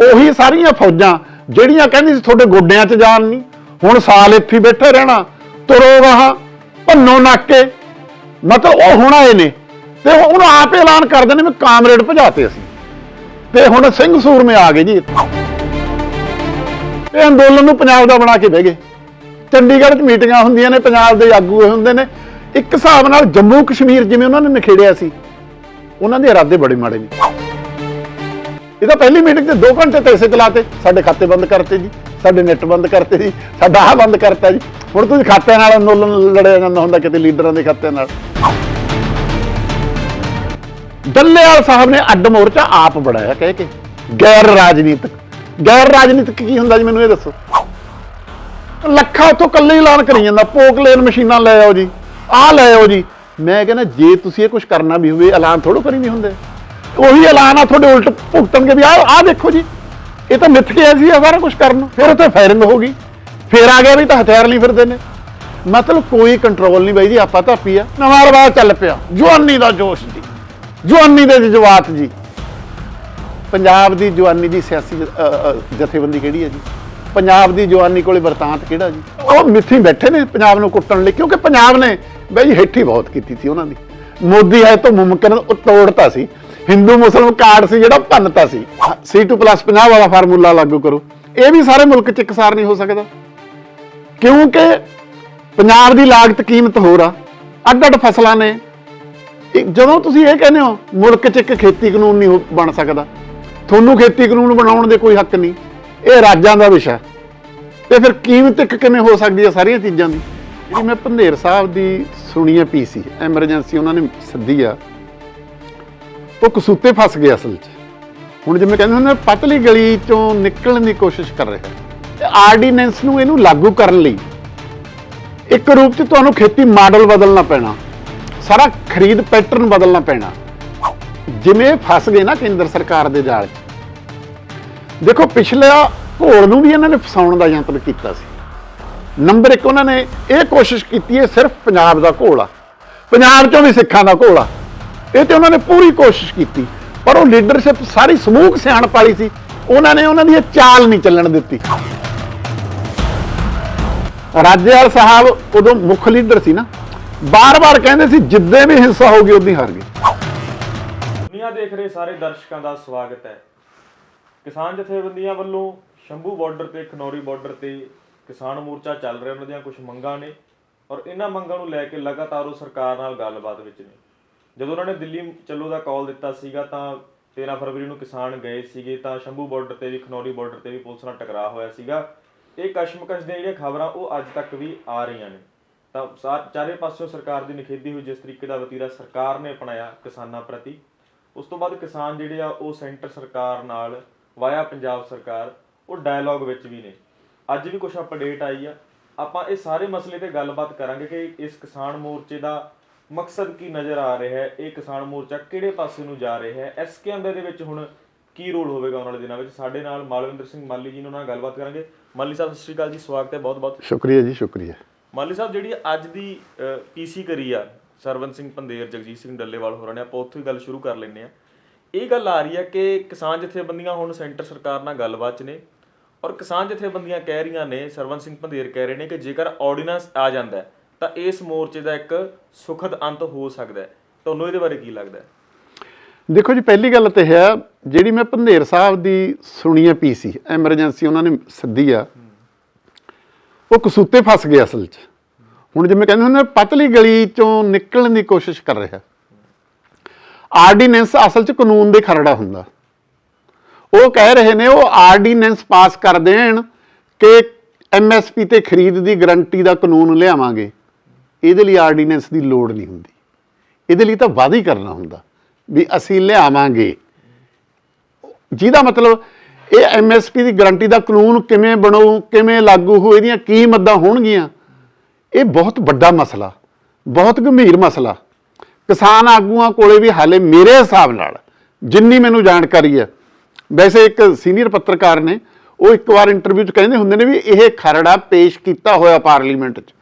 ਉਹੀ ਸਾਰੀਆਂ ਫੌਜਾਂ ਜਿਹੜੀਆਂ ਕਹਿੰਦੀ ਸੀ ਤੁਹਾਡੇ ਗੋਡਿਆਂ 'ਚ ਜਾਨ ਨਹੀਂ। ਹੁਣ ਸਾਲ ਇੱਥੇ ਬੈਠੇ ਰਹਿਣਾ, ਤੁਰੋ ਵਾਹ ਭੰਨੋ ਨਾਕੇ। ਮਤਲਬ ਉਹ ਹੁਣ ਆਏ ਨੇ। ਤੇ ਹੁਣ ਆਪ ਐਲਾਨ ਕਰਦੇ ਨੇ ਵੀ ਕਾਮਰੇਡ ਭਜਾਤੇ ਅਸੀਂ। ਤੇ ਹੁਣ ਸਿੰਘ ਸੂਰਮੇ ਆ ਗਏ ਜੀ। ਇਹ ਅੰਦੋਲਨ ਨੂੰ ਪੰਜਾਬ ਦਾ ਬਣਾ ਕੇ ਬਹਿ ਗਏ। ਚੰਡੀਗੜ੍ਹ 'ਚ ਮੀਟਿੰਗਾਂ ਹੁੰਦੀਆਂ ਨੇ, ਪੰਜਾਬ ਦੇ ਆਗੂ ਇਹ ਹੁੰਦੇ ਨੇ। ਇੱਕ ਹਿਸਾਬ ਨਾਲ ਜੰਮੂ ਕਸ਼ਮੀਰ ਜਿਵੇਂ ਉਹਨਾਂ ਨੇ ਨਿਖੇੜਿਆ ਸੀ, ਉਹਨਾਂ ਦੇ ਇਰਾਦੇ ਬੜੇ ਮਾੜੇ ਨੇ। ਇਹ ਤਾਂ ਪਹਿਲੀ ਮੀਟਿੰਗ ਤੇ 2 ਘੰਟੇ ਤੇ ਚਲਾਤੇ ਸਾਡੇ ਖਾਤੇ ਬੰਦ ਕਰਤੇ ਜੀ, ਸਾਡੇ ਨੈਟ ਬੰਦ ਕਰਤੇ ਜੀ, ਸਾਡਾ ਆਹ ਬੰਦ ਕਰਤਾ ਜੀ। ਹੁਣ ਤੁਸੀਂ ਖਾਤਿਆਂ ਨਾਲ ਅੰਦੋਲਨ ਲੜਿਆ ਜਾਂਦਾ ਹੁੰਦਾ ਕਿਤੇ ਲੀਡਰਾਂ ਦੇ ਖਾਤਿਆਂ ਨਾਲ। ਡੱਲੇਵਾਲ ਸਾਹਿਬ ਨੇ ਅੱਡ ਮੋਰਚਾ ਆਪ ਬਣਾਇਆ ਕਹਿ ਕੇ। ਗੈਰ ਰਾਜਨੀਤਿਕ। ਗੈਰ ਰਾਜਨੀਤਿਕ ਕੀ ਹੁੰਦਾ ਜੀ ਮੈਨੂੰ ਇਹ ਦੱਸੋ। ਲੱਖਾਂ ਉੱਥੋਂ ਕੱਲੇ ਹੀ ਐਲਾਨ ਕਰੀ ਜਾਂਦਾ। ਪੋਕਲੇਨ ਮਸ਼ੀਨਾਂ ਲੈ ਆਓ ਜੀ। ਆਹ ਲੈ ਆਓ ਜੀ। ਮੈਂ ਕਹਿੰਦਾ ਜੇ ਤੁਸੀਂ ਇਹ ਕੁਝ ਕਰਨਾ ਵੀ ਹੋਵੇ, ਐਲਾਨ ਥੋੜੋ ਕਰੀ ਨਹੀਂ ਹੁੰਦੇ। ਉਹੀ ਐਲਾਨ ਆ, ਤੁਹਾਡੇ ਉਲਟ ਭੁਗਤਣਗੇ ਵੀ ਆਹ ਆਹ ਦੇਖੋ ਜੀ। ਇਹ ਤਾਂ ਮਿੱਥ ਗਿਆ ਸੀ, ਇਹ ਸਾਰਾ ਕੁਝ ਕਰਨ ਫਿਰ ਉੱਥੇ ਫਾਇਰਿੰਗ ਹੋ ਗਈ। ਫਿਰ ਆ ਗਿਆ ਵੀ ਤਾਂ ਹਥਿਆਰ ਲਈ ਫਿਰਦੇ ਨੇ। ਮਤਲਬ ਕੋਈ ਕੰਟਰੋਲ ਨਹੀਂ ਬਾਈ ਜੀ, ਆਪਾਂ ਤਾਂ ਪੀਆ ਨਵਾਂ ਰਵਾਜ ਚੱਲ ਪਿਆ। ਜਵਾਨੀ ਦਾ ਜੋਸ਼ ਜੀ। ਜਵਾਨੀ ਦੇ ਜਜ਼ਬਾਤ ਜੀ। ਪੰਜਾਬ ਦੀ ਜਵਾਨੀ ਦੀ ਸਿਆਸੀ ਜਥੇਬੰਦੀ ਕਿਹੜੀ ਹੈ ਜੀ? ਪੰਜਾਬ ਦੀ ਜਵਾਨੀ ਕੋਲੇ ਵਰਤਾਂਤ ਕਿਹੜਾ ਜੀ? ਉਹ ਮਿੱਥੀ ਬੈਠੇ ਨੇ ਪੰਜਾਬ ਨੂੰ ਕੁੱਟਣ ਲਈ, ਕਿਉਂਕਿ ਪੰਜਾਬ ਨੇ ਬਈ ਹੇਠੀ ਬਹੁਤ ਕੀਤੀ ਸੀ ਉਹਨਾਂ ਦੀ। ਮੋਦੀ ਹੈ ਤੋਂ ਮੁਮਕਿਨ ਉਹ ਤੋੜਤਾ ਸੀ। ਹਿੰਦੂ ਮੁਸਲਮ ਕਾਰਡ ਸੀ ਜਿਹੜਾ ਭੰਨਤਾ ਸੀ। C2+50 ਵਾਲਾ ਫਾਰਮੂਲਾ ਲਾਗੂ ਕਰੋ। ਇਹ ਵੀ ਸਾਰੇ ਮੁਲਕ 'ਚ ਇਕਸਾਰ ਨਹੀਂ ਹੋ ਸਕਦਾ। ਕਿਉਂਕਿ ਪੰਜਾਬ ਦੀ ਲਾਗਤ ਕੀਮਤ ਹੋਰ ਆ। ਅੱਡ ਅੱਡ ਫਸਲਾਂ ਨੇ। ਜਦੋਂ ਤੁਸੀਂ ਇਹ ਕਹਿੰਦੇ ਹੋ, ਮੁਲਕ 'ਚ ਇੱਕ ਖੇਤੀ ਕਾਨੂੰਨ ਨਹੀਂ ਹੋ- ਬਣ ਸਕਦਾ। ਤੁਹਾਨੂੰ ਖੇਤੀ ਕਾਨੂੰਨ ਬਣਾਉਣ ਦੇ ਕੋਈ ਹੱਕ ਨਹੀਂ। ਇਹ ਰਾਜਾਂ ਦਾ ਵਿਸ਼ਾ। ਹੈ। ਤੇ ਫਿਰ ਕੀਮਤ ਇੱਕ ਕਿਵੇਂ ਹੋ ਸਕਦੀ ਹੈ ਸਾਰੀਆਂ ਚੀਜ਼ਾਂ ਦੀ? ਜਿਹੜੀ ਮੈਂ ਪੰਧੇਰ ਸਾਹਿਬ ਦੀ ਸੁਣੀ ਹੈ ਪੀਸੀ ਐਮਰਜੈਂਸੀ ਉਹਨਾਂ ਨੇ ਸੱਦੀ ਆ। ਉਹ ਕਸੂਤੇ ਫਸ ਗਏ ਅਸਲ 'ਚ। ਹੁਣ ਜਿਵੇਂ ਕਹਿੰਦੇ ਹੁੰਦੇ ਪਤਲੀ ਗਲੀ ਚੋਂ ਨਿਕਲਣ ਦੀ ਕੋਸ਼ਿਸ਼ ਕਰ ਰਿਹਾ। ਹੈ ਤੇ ਆਰਡੀਨੈਂਸ ਨੂੰ ਇਹਨੂੰ ਲਾਗੂ ਕਰਨ ਲਈ ਇੱਕ ਰੂਪ 'ਚ ਤੁਹਾਨੂੰ ਖੇਤੀ ਮਾਡਲ ਬਦਲਣਾ ਪੈਣਾ, ਸਾਰਾ ਖਰੀਦ ਪੈਟਰਨ ਬਦਲਣਾ ਪੈਣਾ। ਜਿਵੇਂ ਫਸ ਗਏ ਨਾ ਕੇਂਦਰ ਸਰਕਾਰ ਦੇ ਜਾਲ 'ਚ। ਦੇਖੋ, ਪਿਛਲਾ ਘੋਲ ਨੂੰ ਵੀ ਇਹਨਾਂ ਨੇ ਫਸਾਉਣ ਦਾ ਯੰਤਰ ਕੀਤਾ ਸੀ। ਨੰਬਰ 1 ਉਹਨਾਂ ਨੇ ਇਹ ਕੋਸ਼ਿਸ਼ ਕੀਤੀ ਹੈ ਸਿਰਫ ਪੰਜਾਬ ਦਾ ਘੋਲ ਆ। ਪੰਜਾਬ 'ਚੋਂ ਵੀ ਸਿੱਖਾਂ ਦਾ ਘੋਲ ਆ। ਇਹ ਤੇ ਉਹਨਾਂ ਨੇ ਪੂਰੀ ਕੋਸ਼ਿਸ਼ ਕੀਤੀ, ਪਰ ਉਹ ਲੀਡਰਸ਼ਿਪ ਸਾਰੀ ਸਮੂਹ ਸਿਆਣਪ ਵਾਲੀ ਸੀ। ਉਹਨਾਂ ਨੇ ਉਹਨਾਂ ਦੀ ਚਾਲ ਨਹੀਂ ਚੱਲਣ ਦਿੱਤੀ। ਰਾਜੇਵਾਲ ਸਾਹਿਬ ਉਦੋਂ ਮੁੱਖ ਲੀਡਰ ਸੀ ਨਾ, ਬਾਰ-ਬਾਰ ਕਹਿੰਦੇ ਸੀ, ਜਿੱਦੇ ਵੀ ਹਿੰਸਾ ਹੋਗੀ ਉਦੋਂ ਹਾਰ ਗਏ। ਦੁਨੀਆ ਦੇਖ ਰਹੇ ਸਾਰੇ ਦਰਸ਼ਕਾਂ ਦਾ ਸਵਾਗਤ ਹੈ। ਕਿਸਾਨ ਜਥੇਬੰਦੀਆਂ ਵੱਲੋਂ ਸ਼ੰਭੂ ਬਾਰਡਰ ਤੇ, ਖਨੌਰੀ ਬਾਰਡਰ ਤੇ ਕਿਸਾਨ ਮੋਰਚਾ ਚੱਲ ਰਿਹਾ, ਉਹਨਾਂ ਦੀਆਂ ਕੁਝ ਮੰਗਾਂ ਨੇ ਔਰ ਇਹਨਾਂ ਮੰਗਾਂ ਨੂੰ ਲੈ ਕੇ ਲਗਾਤਾਰ ਉਹ ਸਰਕਾਰ ਨਾਲ ਗੱਲਬਾਤ ਵਿੱਚ ਨੇ। ਜਦੋਂ ਉਹਨਾਂ ਨੇ ਦਿੱਲੀ ਚੱਲੋ ਦਾ ਕਾਲ ਦਿੱਤਾ ਸੀਗਾ ਤਾਂ 13 ਫਰਵਰੀ ਨੂੰ ਕਿਸਾਨ ਗਏ ਸੀਗੇ ਤਾਂ ਸ਼ੰਭੂ ਬਾਰਡਰ ਤੇ ਵੀ, ਖਨੌਰੀ ਬਾਰਡਰ ਤੇ ਵੀ ਪੁਲਿਸ ਨਾਲ ਟਕਰਾਅ ਹੋਇਆ ਸੀਗਾ। ਇਹ ਕਸ਼ਮਕਸ਼ ਦੀਆਂ ਜਿਹੜੀਆਂ ਖਬਰਾਂ ਉਹ ਅੱਜ ਤੱਕ ਵੀ ਆ ਰਹੀਆਂ ਨੇ। ਤਾਂ ਸਾ- ਚਾਰੇ ਪਾਸਿਓਂ ਸਰਕਾਰ ਦੀ ਨਿਖੇਧੀ ਹੋਈ ਜਿਸ ਤਰੀਕੇ ਦਾ ਵਤੀਰਾ ਸਰਕਾਰ ਨੇ ਅਪਣਾਇਆ ਕਿਸਾਨਾਂ ਪ੍ਰਤੀ, ਉਸ ਤੋਂ ਬਾਅਦ ਕਿਸਾਨ ਜਿਹੜੇ ਆ ਉਹ ਸੈਂਟਰ ਸਰਕਾਰ ਨਾਲ ਵਾਇਆ ਪੰਜਾਬ ਸਰਕਾਰ, ਉਹ ਡਾਇਲੌਗ ਵਿੱਚ ਵੀ ਨੇ। ਅੱਜ ਵੀ ਕੁਝ ਅਪਡੇਟ ਆਈ ਆ। ਆਪਾਂ ਇਹ ਸਾਰੇ ਮਸਲੇ ਤੇ ਗੱਲਬਾਤ ਕਰਾਂਗੇ ਕਿ ਇਸ ਕਿਸਾਨ ਮੋਰਚੇ ਦਾ ਮਕਸਦ ਕੀ ਨਜ਼ਰ ਆ ਰਿਹਾ ਹੈ? ਇਹ ਕਿਸਾਨ ਮੋਰਚਾ ਕਿਹੜੇ ਪਾਸੇ ਨੂੰ ਜਾ ਰਿਹਾ ਹੈ? ਐਸਕੇਐਮ ਦੇ ਵਿੱਚ ਹੁਣ ਕੀ ਰੋਲ ਹੋਵੇਗਾ ਆਉਣ ਵਾਲੇ ਦਿਨਾਂ ਵਿੱਚ? ਸਾਡੇ ਨਾਲ ਮਾਲਵਿੰਦਰ ਸਿੰਘ ਮਾਲੀ ਜੀ ਨੂੰ ਨਾਲ ਗੱਲਬਾਤ ਕਰਾਂਗੇ। ਮਾਲੀ ਸਾਹਿਬ ਸਤਿ ਸ਼੍ਰੀ ਅਕਾਲ ਜੀ ਸਵਾਗਤ ਹੈ ਬਹੁਤ ਬਹੁਤ ਸ਼ੁਕਰੀਆ ਜੀ ਸ਼ੁਕਰੀਆ। ਮਾਲੀ ਸਾਹਿਬ ਜਿਹੜੀ ਅੱਜ ਦੀ ਪੀਸੀ ਕਰੀ ਆ ਸਰਵਨ ਸਿੰਘ ਪੰਦੇਰ ਜਗਜੀਤ ਸਿੰਘ ਡੱਲੇਵਾਲ ਹੋਰਾਂ ਨੇ ਆਪਾਂ ਉੱਥੋਂ ਹੀ ਗੱਲ ਸ਼ੁਰੂ ਕਰ ਲੈਂਦੇ ਆ ਇਹ ਗੱਲ ਆ ਰਹੀ ਹੈ ਕਿ ਕਿਸਾਨ ਜਥੇਬੰਦੀਆਂ ਹੁਣ ਸੈਂਟਰ ਸਰਕਾਰ ਨਾਲ ਗੱਲਬਾਤ 'ਚ ਨੇ ਔਰ ਕਿਸਾਨ ਜਥੇਬੰਦੀਆਂ ਕਹਿ ਰਹੀਆਂ ਨੇ ਸਰਵਨ ਸਿੰਘ ਪੰਦੇਰ ਕਹਿ ਰਹੇ ਨੇ ਕਿ ਜੇਕਰ ਆਰਡੀਨੈਂਸ ਆ ਜਾਂਦਾ ਹੈ, ਤਾਂ ਇਸ ਮੋਰਚੇ ਦਾ ਇੱਕ ਸੁਖਦ ਅੰਤ ਹੋ ਸਕਦਾ ਹੈ। ਤੁਹਾਨੂੰ ਇਹਦੇ ਬਾਰੇ ਕੀ ਲੱਗਦਾ ਹੈ? ਦੇਖੋ ਜੀ, ਪਹਿਲੀ ਗੱਲ ਤੇ ਹੈ, ਜਿਹੜੀ ਮੈਂ ਪੰਧੇਰ ਸਾਹਿਬ ਦੀ ਸੁਣੀ ਹੈ ਪੀਸੀ ਐਮਰਜੈਂਸੀ ਉਹਨਾਂ ਨੇ ਸੱਦੀ ਆ, ਉਹ ਕਸੂਤੇ ਫਸ ਗਏ ਅਸਲ 'ਚ। ਹੁਣ ਜਿਵੇਂ ਕਹਿੰਦੇ ਹੁੰਦੇ ਪਤਲੀ ਗਲੀ ਚੋਂ ਨਿਕਲਣ ਦੀ ਕੋਸ਼ਿਸ਼ ਕਰ ਰਿਹਾ। ਆਰਡੀਨੈਂਸ ਅਸਲ 'ਚ ਕਾਨੂੰਨ ਦੇ ਖਰੜਾ ਹੁੰਦਾ। ਉਹ ਕਹਿ ਰਹੇ ਨੇ, ਉਹ ਆਰਡੀਨੈਂਸ ਪਾਸ ਕਰ ਦੇਣ ਕਿ ਐਮਐਸਪੀ ਤੇ ਖਰੀਦ ਦੀ ਗਰੰਟੀ ਦਾ ਕਾਨੂੰਨ ਲਿਆਵਾਂਗੇ। ਇਹਦੇ ਲਈ ਆਰਡੀਨੈਂਸ ਦੀ ਲੋੜ ਨਹੀਂ ਹੁੰਦੀ। ਇਹਦੇ ਲਈ ਤਾਂ ਵਾਅਦਾ ਹੀ ਕਰਨਾ ਹੁੰਦਾ ਵੀ ਅਸੀਂ ਲਿਆਵਾਂਗੇ। ਜਿਹਦਾ ਮਤਲਬ ਇਹ ਐਮਐਸਪੀ ਦੀ ਗਾਰੰਟੀ ਦਾ ਕਾਨੂੰਨ ਕਿਵੇਂ ਬਣੂ, ਕਿਵੇਂ ਲਾਗੂ ਹੋ, ਇਹਦੀਆਂ ਕੀ ਮੱਦਾਂ ਹੋਣਗੀਆਂ, ਇਹ ਬਹੁਤ ਵੱਡਾ ਮਸਲਾ, ਬਹੁਤ ਗੰਭੀਰ ਮਸਲਾ। ਕਿਸਾਨ ਆਗੂਆਂ ਕੋਲੇ ਵੀ ਹਾਲੇ ਮੇਰੇ ਹਿਸਾਬ ਨਾਲ ਜਿੰਨੀ ਮੈਨੂੰ ਜਾਣਕਾਰੀ ਹੈ, ਵੈਸੇ ਇੱਕ ਸੀਨੀਅਰ ਪੱਤਰਕਾਰ ਨੇ, ਉਹ ਇੱਕ ਵਾਰ ਇੰਟਰਵਿਊ 'ਚ ਕਹਿੰਦੇ ਹੁੰਦੇ ਨੇ ਵੀ ਇਹ ਖਰੜਾ ਪੇਸ਼ ਕੀਤਾ ਹੋਇਆ ਪਾਰਲੀਮੈਂਟ 'ਚ।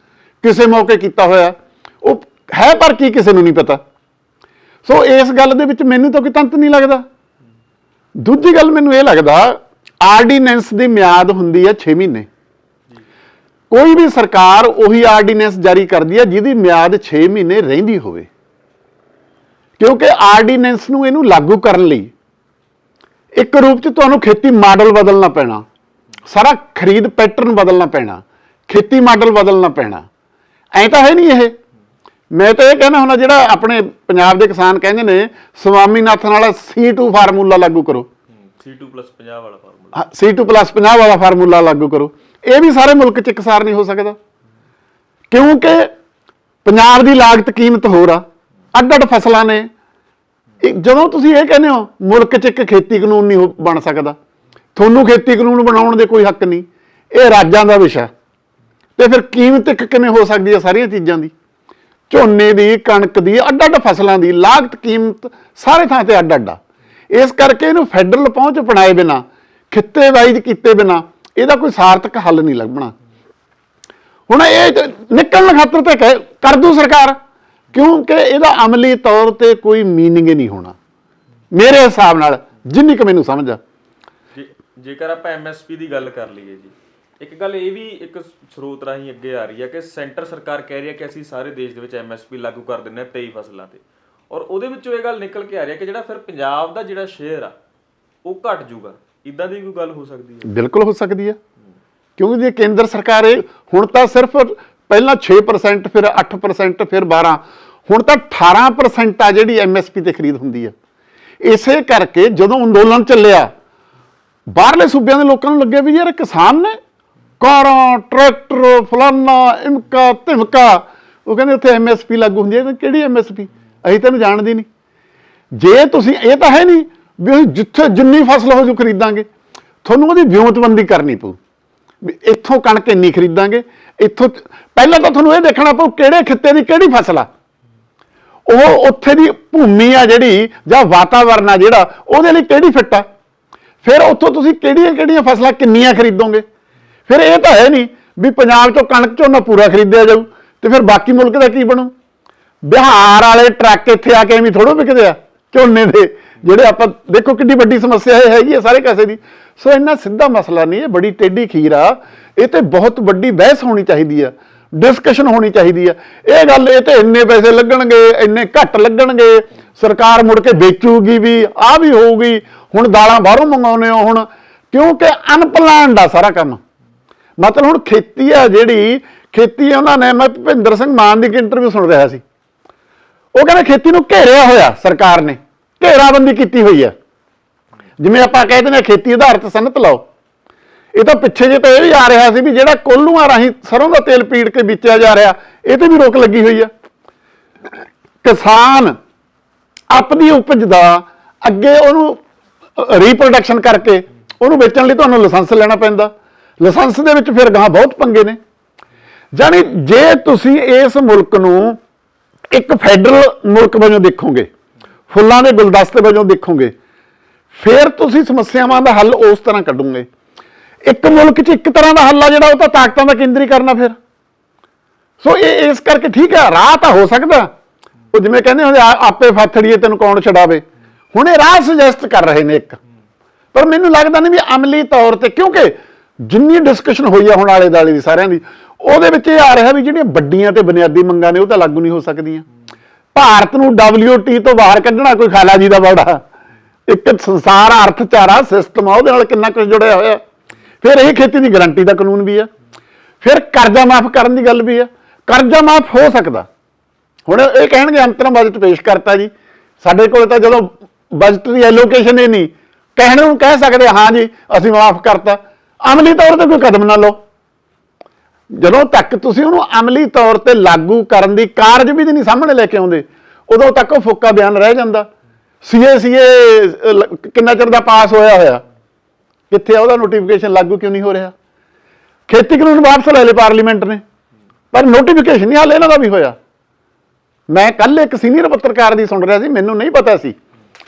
ਕਿਸੇ ਮੌਕੇ ਕੀਤਾ ਹੋਇਆ। ਉਹ ਹੈ ਪਰ ਕੀ ਕਿਸੇ ਨੂੰ ਨਹੀਂ ਪਤਾ। ਸੋ ਇਸ ਗੱਲ ਦੇ ਵਿੱਚ ਮੈਨੂੰ ਤਾਂ ਕੋਈ ਤੰਤ ਨਹੀਂ ਲੱਗਦਾ। ਦੂਜੀ ਗੱਲ ਮੈਨੂੰ ਇਹ ਲੱਗਦਾ, ਆਰਡੀਨੈਂਸ ਦੀ ਮਿਆਦ ਹੁੰਦੀ ਹੈ 6 ਮਹੀਨੇ। ਕੋਈ ਵੀ ਸਰਕਾਰ ਉਹੀ ਆਰਡੀਨੈਂਸ ਜਾਰੀ ਕਰਦੀ ਹੈ ਜਿਹਦੀ ਮਿਆਦ 6 ਮਹੀਨੇ ਰਹਿੰਦੀ ਹੋਵੇ। ਕਿਉਂਕਿ ਆਰਡੀਨੈਂਸ ਨੂੰ ਇਹਨੂੰ ਲਾਗੂ ਕਰਨ ਲਈ ਇੱਕ ਰੂਪ ਚ ਤੁਹਾਨੂੰ ਖੇਤੀ ਮਾਡਲ ਬਦਲਣਾ ਪੈਣਾ। ਸਾਰਾ ਖਰੀਦ ਪੈਟਰਨ ਬਦਲਣਾ ਪੈਣਾ। ਖੇਤੀ ਮਾਡਲ ਬਦਲਣਾ ਪੈਣਾ। ਐਂ ਤਾਂ ਹੈ ਨਹੀਂ ਇਹ। ਮੈਂ ਤਾਂ ਇਹ ਕਹਿਣਾ ਹੁੰਦਾ ਜਿਹੜਾ ਆਪਣੇ ਪੰਜਾਬ ਦੇ ਕਿਸਾਨ ਕਹਿੰਦੇ ਨੇ ਸਵਾਮੀਨਾਥਨ ਵਾਲਾ C2 ਫਾਰਮੂਲਾ ਲਾਗੂ ਕਰੋ। C2 50 ਵਾਲਾ ਫਾਰਮੂਲਾ। C2 50 ਵਾਲਾ ਫਾਰਮੂਲਾ ਲਾਗੂ ਕਰੋ। ਇਹ ਵੀ ਸਾਰੇ ਮੁਲਕ 'ਚ ਇਕਸਾਰ ਨਹੀਂ ਹੋ ਸਕਦਾ। ਕਿਉਂਕਿ ਪੰਜਾਬ ਦੀ ਲਾਗਤ ਕੀਮਤ ਹੋਰ ਆ। ਅੱਡ ਅੱਡ ਫਸਲਾਂ ਨੇ। ਜਦੋਂ ਤੁਸੀਂ ਇਹ ਕਹਿੰਦੇ ਹੋ ਮੁਲਕ 'ਚ ਇੱਕ ਖੇਤੀ ਕਾਨੂੰਨ ਨਹੀਂ ਬਣ ਸਕਦਾ। ਤੁਹਾਨੂੰ ਖੇਤੀ ਕਾਨੂੰਨ ਬਣਾਉਣ ਦੇ ਕੋਈ ਹੱਕ ਨਹੀਂ। ਇਹ ਰਾਜਾਂ ਦਾ ਵਿਸ਼ਾ। ਤੇ ਫਿਰ ਕੀਮਤ ਇੱਕ ਕਿਵੇਂ ਹੋ ਸਕਦੀ ਹੈ ਸਾਰੀਆਂ ਚੀਜ਼ਾਂ ਦੀ? ਝੋਨੇ ਦੀ, ਕਣਕ ਦੀ ਅੱਡ ਅੱਡ ਫਸਲਾਂ ਦੀ, ਲਾਗਤ, ਕੀਮਤ ਸਾਰੇ ਥਾਂ ਤੇ ਅੱਡ ਅੱਡ ਆ। ਇਸ ਕਰਕੇ ਇਹਨੂੰ ਫੈਡਰਲ ਪਹੁੰਚ ਬਣਾਏ ਬਿਨਾ ਖਿੱਤੇ ਵਾਈਜ਼ ਕੀਤੇ ਬਿਨਾ ਇਹਦਾ ਕੋਈ ਸਾਰਥਕ ਹੱਲ ਨਹੀਂ ਲੱਭਣਾ। ਹੁਣ ਇਹ ਨਿਕਲਣ ਖਾਤਰ ਤੇ ਕਹਿ- ਕਰ ਦੂ ਸਰਕਾਰ, ਕਿਉਂਕਿ ਇਹਦਾ ਅਮਲੀ ਤੌਰ ਤੇ ਕੋਈ ਮੀਨਿੰਗ ਹੀ ਨਹੀਂ ਹੋਣਾ। ਮੇਰੇ ਹਿਸਾਬ ਨਾਲ, ਜਿੰਨੀ ਕੁ ਮੈਨੂੰ ਸਮਝ ਆ। ਜੇਕਰ ਆਪਾਂ ਐਮਐਸਪੀ ਦੀ ਗੱਲ ਕਰ ਲਈਏ ਜੀ ਇੱਕ ਗੱਲ ਇਹ ਵੀ ਇੱਕ ਸਰੋਤ ਰਾਹੀਂ ਅੱਗੇ ਆ ਰਹੀ ਹੈ ਕਿ ਸੈਂਟਰ ਸਰਕਾਰ ਕਹਿ ਰਹੀ ਹੈ ਕਿ ਅਸੀਂ ਸਾਰੇ ਦੇਸ਼ ਦੇ ਵਿੱਚ ਐਮਐਸਪੀ ਲਾਗੂ ਕਰ ਦਿੰਦੇ ਹਾਂ 23 ਫਸਲਾਂ ਤੇ। ਔਰ ਉਹਦੇ ਵਿੱਚੋਂ ਇਹ ਗੱਲ ਨਿਕਲ ਕੇ ਆ ਰਹੀ ਹੈ ਕਿ ਜਿਹੜਾ ਫਿਰ ਪੰਜਾਬ ਦਾ ਜਿਹੜਾ ਸ਼ੇਅਰ ਆ, ਉਹ ਘਟ ਜਾਊਗਾ ਇਦਾਂ ਦੀ ਕੋਈ ਗੱਲ ਹੋ ਸਕਦੀ ਹੈ? ਬਿਲਕੁਲ ਹੋ ਸਕਦੀ ਹੈ। ਕਿਉਂਕਿ ਜੇ ਕੇਂਦਰ ਸਰਕਾਰ ਇਹ, ਹੁਣ ਤਾਂ ਸਿਰਫ ਪਹਿਲਾਂ 6% ਫਿਰ 8% ਫਿਰ 12 ਹੁਣ ਤਾਂ 18% ਆ ਜਿਹੜੀ ਐਮਐਸਪੀ ਤੇ ਖਰੀਦ ਹੁੰਦੀ ਹੈ। ਇਸੇ ਕਰਕੇ ਜਦੋਂ ਅੰਦੋਲਨ ਚੱਲਿਆ, ਬਾਹਰਲੇ ਸੂਬਿਆਂ ਦੇ ਲੋਕਾਂ ਨੂੰ ਲੱਗਿਆ ਵੀ ਯਾਰ ਕਿਸਾਨ ਨੇ ਕਾਰਾਂ, ਟਰੈਕਟਰ, ਫਲਾਨਾ, ਇਮਕਾ, ਧਿਮਕਾ। ਉਹ ਕਹਿੰਦੇ ਉੱਥੇ ਐਮਐਸਪੀ ਲਾਗੂ ਹੁੰਦੀ ਹੈ। ਇਹ ਕਿਹੜੀ ਐਮਐਸਪੀ ਅਸੀਂ ਤੈਨੂੰ ਜਾਣਦੀ ਨਹੀਂ। ਜੇ ਤੁਸੀਂ, ਇਹ ਤਾਂ ਹੈ ਨਹੀਂ ਵੀ ਅਸੀਂ ਜਿੱਥੇ ਜਿੰਨੀ ਫਸਲ ਹੋ ਜੂ ਖਰੀਦਾਂਗੇ, ਤੁਹਾਨੂੰ ਉਹਦੀ ਵਿਉਂਤਬੰਦੀ ਕਰਨੀ ਪਊ। ਵੀ ਇੱਥੋਂ ਕਣਕ ਇੰਨੀ ਖਰੀਦਾਂਗੇ, ਇੱਥੋਂ ਪਹਿਲਾਂ ਤਾਂ ਤੁਹਾਨੂੰ ਇਹ ਦੇਖਣਾ ਪਊ ਕਿਹੜੇ ਖਿੱਤੇ ਦੀ ਕਿਹੜੀ ਫਸਲ ਆ। ਉਹ ਉੱਥੇ ਦੀ ਭੂਮੀ ਆ ਜਿਹੜੀ, ਜਾਂ ਵਾਤਾਵਰਨ ਆ ਜਿਹੜਾ, ਉਹਦੇ ਲਈ ਕਿਹੜੀ ਫਿੱਟ ਆ। ਫਿਰ ਉੱਥੋਂ ਤੁਸੀਂ ਕਿਹੜੀਆਂ ਕਿਹੜੀਆਂ ਫਸਲਾਂ ਕਿੰਨੀਆਂ ਖਰੀਦੋਗੇ? ਫਿਰ ਇਹ ਤਾਂ ਹੈ ਨਹੀਂ ਵੀ ਪੰਜਾਬ ਚੋਂ ਕਣਕ ਝੋਨਾ ਪੂਰਾ ਖਰੀਦਿਆ ਜਾਊ ਤੇ ਫਿਰ ਬਾਕੀ ਮੁਲਕ ਦਾ ਕੀ ਬਣੂ? ਬਿਹਾਰ ਵਾਲੇ ਟਰੱਕ ਇੱਥੇ ਆ ਕੇ ਐਵੇਂ ਥੋੜੋ ਵਿਕਦੇ ਆ, ਝੋਨੇ ਦੇ, ਜਿਹੜੇ ਆਪਾਂ ਦੇਖੋ ਕਿੰਨੀ ਵੱਡੀ ਸਮੱਸਿਆ ਇਹ ਹੈਗੀ ਹੈ ਸਾਰੇ ਕਾਸੇ ਦੀ। ਸੋ ਇੰਨਾ ਸਿੱਧਾ ਮਸਲਾ ਨਹੀਂ, ਇਹ ਬੜੀ ਟੇਢੀ ਖੀਰ ਆ। ਇਹ ਤੇ ਬਹੁਤ ਵੱਡੀ ਬਹਿਸ ਹੋਣੀ ਚਾਹੀਦੀ ਆ ਡਿਸਕਸ਼ਨ ਹੋਣੀ ਚਾਹੀਦੀ ਆ। ਇਹ ਗੱਲ, ਇਹ ਤੇ ਇੰਨੇ ਪੈਸੇ ਲੱਗਣਗੇ, ਇੰਨੇ ਘੱਟ ਲੱਗਣਗੇ, ਸਰਕਾਰ ਮੁੜ ਕੇ ਵੇਚੂਗੀ ਵੀ ਆ ਵੀ ਹੋਊਗੀ, ਹੁਣ ਦਾਲਾਂ ਬਾਹਰੋਂ ਮੰਗਾਉਨੇ ਹੋ ਹੁਣ, ਕਿਉਂਕਿ ਅਨਪਲਾਨਡ ਆ ਸਾਰਾ ਕੰਮ। ਮਤਲਬ ਹੁਣ ਖੇਤੀ ਆ ਜਿਹੜੀ, ਖੇਤੀ ਉਹਨਾਂ ਨੇ, ਮੈਂ ਭੁਪਿੰਦਰ ਸਿੰਘ ਮਾਨ ਦੀ ਇੱਕ ਇੰਟਰਵਿਊ ਸੁਣ ਰਿਹਾ ਸੀ। ਉਹ ਕਹਿੰਦੇ ਖੇਤੀ ਨੂੰ ਘੇਰਿਆ ਹੋਇਆ ਸਰਕਾਰ ਨੇ, ਘੇਰਾਬੰਦੀ ਕੀਤੀ ਹੋਈ ਹੈ ਜਿਵੇਂ ਆਪਾਂ ਕਹਿੰਦੇ ਨੇ ਖੇਤੀ ਆਧਾਰਿਤ ਸਨਤ ਲਾਓ। ਇਹ ਤਾਂ ਪਿੱਛੇ ਜੇ ਤਾਂ ਇਹ ਵੀ ਆ ਰਿਹਾ ਸੀ ਵੀ ਜਿਹੜਾ ਕੋਲੂਆਂ ਰਾਹੀਂ ਸਰੋਂ ਦਾ ਤੇਲ ਪੀੜ ਕੇ ਵੇਚਿਆ ਜਾ ਰਿਹਾ, ਇਹ ਤੇ ਵੀ ਰੋਕ ਲੱਗੀ ਹੋਈ ਆ। ਕਿਸਾਨ ਆਪਣੀ ਉਪਜ ਦਾ ਅੱਗੇ ਉਹਨੂੰ ਰੀਪਰੋਡਕਸ਼ਨ ਕਰਕੇ ਉਹਨੂੰ ਵੇਚਣ ਲਈ ਤੁਹਾਨੂੰ ਲਾਇਸੈਂਸ ਲੈਣਾ ਪੈਂਦਾ। ਲਾਇਸੈਂਸ ਦੇ ਵਿੱਚ ਫਿਰ ਗਾਂ ਬਹੁਤ ਪੰਗੇ ਨੇ। ਜਾਨੀ ਜੇ ਤੁਸੀਂ ਇਸ ਮੁਲਕ ਨੂੰ ਇੱਕ ਫੈਡਰਲ ਮੁਲਕ ਵਜੋਂ ਦੇਖੋਗੇ, ਫੁੱਲਾਂ ਦੇ ਗੁਲਦਸਤੇ ਵਜੋਂ ਦੇਖੋਗੇ, ਫਿਰ ਤੁਸੀਂ ਸਮੱਸਿਆਵਾਂ ਦਾ ਹੱਲ ਉਸ ਤਰ੍ਹਾਂ ਕੱਢੋਗੇ। ਇੱਕ ਮੁਲਕ 'ਚ ਇੱਕ ਤਰ੍ਹਾਂ ਦਾ ਹੱਲ ਆ ਜਿਹੜਾ ਉਹ ਤਾਂ ਤਾਕਤਾਂ ਦਾ ਕੇਂਦਰੀ ਕਰਨਾ ਫਿਰ। ਸੋ ਇਹ ਇਸ ਕਰਕੇ ਠੀਕ ਹੈ ਰਾਹ ਤਾਂ ਹੋ ਸਕਦਾ। ਉਹ ਜਿਵੇਂ ਕਹਿੰਦੇ ਹੁੰਦੇ ਆਪੇ ਫਾਥੜੀਏ ਤੈਨੂੰ ਕੌਣ ਛਡਾਵੇ। ਹੁਣ ਇਹ ਰਾਹ ਸੁਜੈਸਟ ਕਰ ਰਹੇ ਨੇ ਇੱਕ। ਪਰ ਮੈਨੂੰ ਲੱਗਦਾ ਨਹੀਂ ਵੀ ਅਮਲੀ ਤੌਰ ਤੇ ਕਿਉਂਕਿ ਜਿੰਨੀ ਡਿਸਕਸ਼ਨ ਹੋਈ ਆ ਹੁਣ ਆਲੇ ਦਾਲੇ ਦੀ ਸਾਰਿਆਂ ਦੀ, ਉਹਦੇ ਵਿੱਚ ਇਹ ਆ ਰਿਹਾ ਵੀ ਜਿਹੜੀਆਂ ਵੱਡੀਆਂ ਤੇ ਬੁਨਿਆਦੀ ਮੰਗਾਂ ਨੇ ਉਹ ਤਾਂ ਲਾਗੂ ਨਹੀਂ ਹੋ ਸਕਦੀਆਂ। ਭਾਰਤ ਨੂੰ WT ਤੋਂ ਬਾਹਰ ਕੱਢਣਾ ਕੋਈ ਖਾਲਾ ਜੀ ਦਾ ਬੜਾ। ਇੱਕ ਸੰਸਾਰ ਅਰਥਚਾਰਾ ਸਿਸਟਮ ਆ, ਉਹਦੇ ਨਾਲ ਕਿੰਨਾ ਕੁਝ ਜੁੜਿਆ ਹੋਇਆ। ਫਿਰ ਇਹ ਖੇਤੀ ਦੀ ਗਾਰੰਟੀ ਦਾ ਕਾਨੂੰਨ ਵੀ ਆ। ਫਿਰ ਕਰਜ਼ਾ ਮਾਫ ਕਰਨ ਦੀ ਗੱਲ ਵੀ ਆ। ਕਰਜ਼ਾ ਮਾਫ ਹੋ ਸਕਦਾ। ਹੁਣ ਇਹ ਕਹਿਣਗੇ ਅੰਤਰਮ ਬਜਟ ਪੇਸ਼ ਕਰਤਾ ਜੀ। ਸਾਡੇ ਕੋਲ ਤਾਂ ਜਦੋਂ ਬਜਟ ਦੀ ਐਲੋਕੇਸ਼ਨ ਹੀ ਨਹੀਂ, ਕਹਿਣ ਨੂੰ ਕਹਿ ਸਕਦੇ ਹਾਂ ਜੀ, ਅਸੀਂ ਮਾਫ ਕਰਤਾ। ਅਮਲੀ ਤੌਰ ਤੇ ਕੋਈ ਕਦਮ ਨਾ ਲਓ। ਜਦੋਂ ਤੱਕ ਤੁਸੀਂ ਉਹਨੂੰ ਅਮਲੀ ਤੌਰ ਤੇ ਲਾਗੂ ਕਰਨ ਦੀ ਕਾਰਜ ਵੀ ਨਹੀਂ ਸਾਹਮਣੇ ਲੈ ਕੇ ਆਉਂਦੇ, ਉਦੋਂ ਤੱਕ ਉਹ ਫੋਕਾ ਬਿਆਨ ਰਹਿ ਜਾਂਦਾ। ਸੀਏ ਸੀਏ ਕਿੰਨਾ ਚਿਰ ਦਾ ਪਾਸ ਹੋਇਆ ਹੋਇਆ? ਕਿੱਥੇ ਉਹਦਾ ਨੋਟੀਫਿਕੇਸ਼ਨ ਲਾਗੂ ਕਿਉਂ ਨਹੀਂ ਹੋ ਰਿਹਾ? ਖੇਤੀ ਕਾਨੂੰਨ ਵਾਪਸ ਲੈ ਲਏ ਪਾਰਲੀਮੈਂਟ ਨੇ, ਪਰ ਨੋਟੀਫਿਕੇਸ਼ਨ ਨਹੀਂ, ਹਾਲੇ ਇਹਨਾਂ ਦਾ ਵੀ ਹੋਇਆ। ਮੈਂ ਕੱਲ ਇੱਕ ਸੀਨੀਅਰ ਪੱਤਰਕਾਰ ਦੀ ਸੁਣ ਰਿਹਾ ਸੀ, ਮੈਨੂੰ ਨਹੀਂ ਪਤਾ ਸੀ।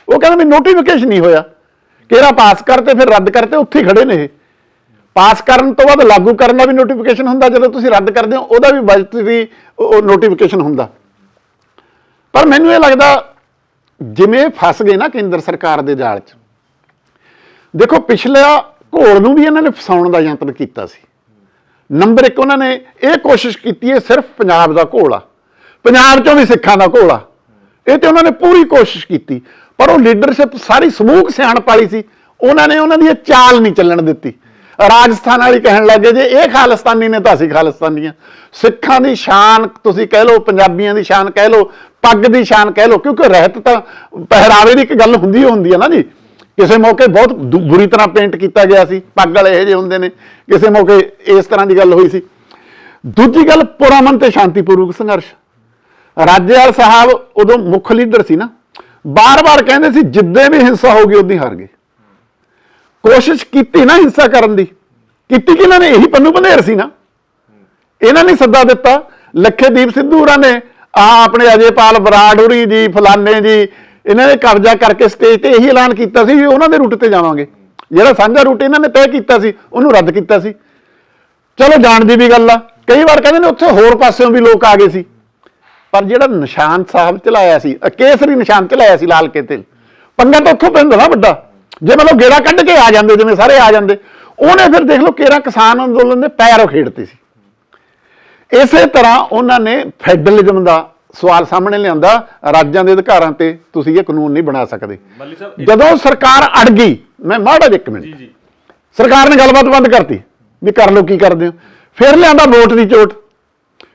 ਉਹ ਕਹਿੰਦਾ ਵੀ ਨੋਟੀਫਿਕੇਸ਼ਨ ਨਹੀਂ ਹੋਇਆ। ਕਿਹੜਾ ਪਾਸ ਕਰਤੇ ਫਿਰ ਰੱਦ ਕਰਤੇ ਉੱਥੇ ਹੀ ਖੜੇ ਨੇ ਇਹ। ਪਾਸ ਕਰਨ ਤੋਂ ਬਾਅਦ ਲਾਗੂ ਕਰਨ ਦਾ ਵੀ ਨੋਟੀਫਿਕੇਸ਼ਨ ਹੁੰਦਾ, ਜਦੋਂ ਤੁਸੀਂ ਰੱਦ ਕਰਦੇ ਹੋ, ਉਹਦਾ ਵੀ ਬਜਟਰੀ ਨੋਟੀਫਿਕੇਸ਼ਨ ਹੁੰਦਾ। ਪਰ ਮੈਨੂੰ ਇਹ ਲੱਗਦਾ, ਜਿਵੇਂ ਫਸ ਗਏ ਨਾ ਕੇਂਦਰ ਸਰਕਾਰ ਦੇ ਜਾਲ 'ਚ, ਦੇਖੋ ਪਿਛਲਾ ਘੋਲ ਨੂੰ ਵੀ ਇਹਨਾਂ ਨੇ ਫਸਾਉਣ ਦਾ ਯੰਤਰ ਕੀਤਾ ਸੀ। ਨੰਬਰ 1 ਉਹਨਾਂ ਨੇ ਇਹ ਕੋਸ਼ਿਸ਼ ਕੀਤੀ ਹੈ, ਸਿਰਫ ਪੰਜਾਬ ਦਾ ਘੋਲ ਆ। ਪੰਜਾਬ ਚੋਂ ਵੀ ਸਿੱਖਾਂ ਦਾ ਘੋਲ ਆ। ਇਹ ਤੇ ਉਹਨਾਂ ਨੇ ਪੂਰੀ ਕੋਸ਼ਿਸ਼ ਕੀਤੀ, ਪਰ ਉਹ ਲੀਡਰਸ਼ਿਪ ਸਾਰੀ ਸਮੂਹ ਸਿਆਣਪ ਵਾਲੀ ਸੀ। ਉਹਨਾਂ ਨੇ ਉਹਨਾਂ ਦੀ ਇਹ ਚਾਲ ਨਹੀਂ ਚੱਲਣ ਦਿੱਤੀ। ਰਾਜਸਥਾਨ ਵਾਲੀ ਕਹਿਣ ਲੱਗੇ ਜੇ ਇਹ ਖਾਲਿਸਤਾਨੀ ਨੇ ਤਾਂ ਅਸੀਂ ਖਾਲਿਸਤਾਨੀਆਂ। ਸਿੱਖਾਂ ਦੀ ਸ਼ਾਨ ਤੁਸੀਂ ਕਹਿ ਲਓ, ਪੰਜਾਬੀਆਂ ਦੀ ਸ਼ਾਨ ਕਹਿ ਲਓ, ਪੱਗ ਦੀ ਸ਼ਾਨ ਕਹਿ ਲਓ, ਕਿਉਂਕਿ ਰਹਿਤ ਤਾਂ ਪਹਿਰਾਵੇ ਦੀ ਇੱਕ ਗੱਲ ਹੁੰਦੀ ਹੁੰਦੀ ਹੈ ਨਾ ਜੀ। ਕਿਸੇ ਮੌਕੇ ਬਹੁਤ ਬੁਰੀ ਤਰ੍ਹਾਂ ਪੇਂਟ ਕੀਤਾ ਗਿਆ ਸੀ, ਪੱਗ ਵਾਲੇ ਇਹੋ ਜਿਹੇ ਹੁੰਦੇ ਨੇ, ਕਿਸੇ ਮੌਕੇ ਇਸ ਤਰ੍ਹਾਂ ਦੀ ਗੱਲ ਹੋਈ ਸੀ। ਦੂਜੀ ਗੱਲ ਪੁਰਾਮਨ ਤੇ ਸ਼ਾਂਤੀਪੂਰਵਕ ਸੰਘਰਸ਼। ਰਾਜੇਵਾਲ ਸਾਹਿਬ ਉਦੋਂ ਮੁੱਖ ਲੀਡਰ ਸੀ ਨਾ, ਬਾਰ-ਬਾਰ ਕਹਿੰਦੇ ਸੀ, ਜਿੱਦੇ ਵੀ ਹਿੰਸਾ ਹੋਗੀ ਉਦੋਂ ਹੀ ਹਾਰ ਗਏ। ਕੋਸ਼ਿਸ਼ ਕੀਤੀ ਨਾ ਹਿੰਸਾ ਕਰਨ ਦੀ। ਕੀਤੀ ਕਿ ਇਹਨਾਂ ਨੇ? ਇਹੀ ਪੰਨੂ ਬੰਦੇਰ ਸੀ ਨਾ। ਇਹਨਾਂ ਨੇ ਸੱਦਾ ਦਿੱਤਾ ਲੱਖੇਦੀਪ ਸਿੱਧੂ ਹੋਰਾਂ ਨੇ, ਆ ਆਪਣੇ ਅਜੇਪਾਲ ਬਰਾੜ ਹੋਰੀ ਜੀ ਫਲਾਨੇ ਜੀ, ਇਹਨਾਂ ਨੇ ਕਬਜ਼ਾ ਕਰਕੇ ਸਟੇਜ ਤੇ ਇਹੀ ਐਲਾਨ ਕੀਤਾ ਸੀ ਵੀ ਉਹਨਾਂ ਦੇ ਰੂਟ ਤੇ ਜਾਵਾਂਗੇ। ਜਿਹੜਾ ਸਾਂਝਾ ਰੂਟ ਇਹਨਾਂ ਨੇ ਤੈਅ ਕੀਤਾ ਸੀ, ਉਹਨੂੰ ਰੱਦ ਕੀਤਾ ਸੀ। ਚਲੋ, ਜਾਣ ਦੀ ਵੀ ਗੱਲ ਆ। ਕਈ ਵਾਰ ਕਹਿੰਦੇ ਨੇ ਉੱਥੇ ਹੋਰ ਪਾਸਿਓਂ ਵੀ ਲੋਕ ਆ ਗਏ ਸੀ। ਪਰ ਜਿਹੜਾ ਨਿਸ਼ਾਨ ਸਾਹਿਬ ਚਲਾਇਆ ਸੀ ਕੇਸਰੀ ਨਿਸ਼ਾਨ ਚਲਾਇਆ ਸੀ ਲਾਲ ਕਿਤੇ ਪੰਗਾ ਤਾਂ ਉੱਥੋਂ ਪੈਂਦਾ ਨਾ ਵੱਡਾ। ਜੇ ਮਤਲਬ ਗੇੜਾ ਕੱਢ ਕੇ ਆ ਜਾਂਦੇ ਜਿਵੇਂ ਸਾਰੇ ਆ ਜਾਂਦੇ ਉਹਨੇ ਫਿਰ ਦੇਖ ਲਓ ਕੇਰਾ ਕਿਸਾਨ ਅੰਦੋਲਨ ਦੇ ਪੈਰ ਖੇਡਤੇ ਸੀ। ਇਸੇ ਤਰ੍ਹਾਂ ਉਹਨਾਂ ਨੇ ਫੈਡਰਲਿਜ਼ਮ ਦਾ ਸਵਾਲ ਸਾਹਮਣੇ ਲਿਆਂਦਾ ਰਾਜਾਂ ਦੇ ਅਧਿਕਾਰਾਂ ਤੇ ਤੁਸੀਂ ਇਹ ਕਾਨੂੰਨ ਨਹੀਂ ਬਣਾ ਸਕਦੇ। ਜਦੋਂ ਸਰਕਾਰ ਅੜ ਗਈ ਮੈਂ ਮਾੜਾ ਜਿਹਾ ਇੱਕ ਮਿੰਟ। ਜੀ ਜੀ। ਸਰਕਾਰ ਨੇ ਗੱਲਬਾਤ ਬੰਦ ਕਰਤੀ ਵੀ ਕਰ ਲਓ ਕੀ ਕਰਦੇ ਹੋ। ਫਿਰ ਲਿਆਂਦਾ ਵੋਟ ਦੀ ਚੋਟ।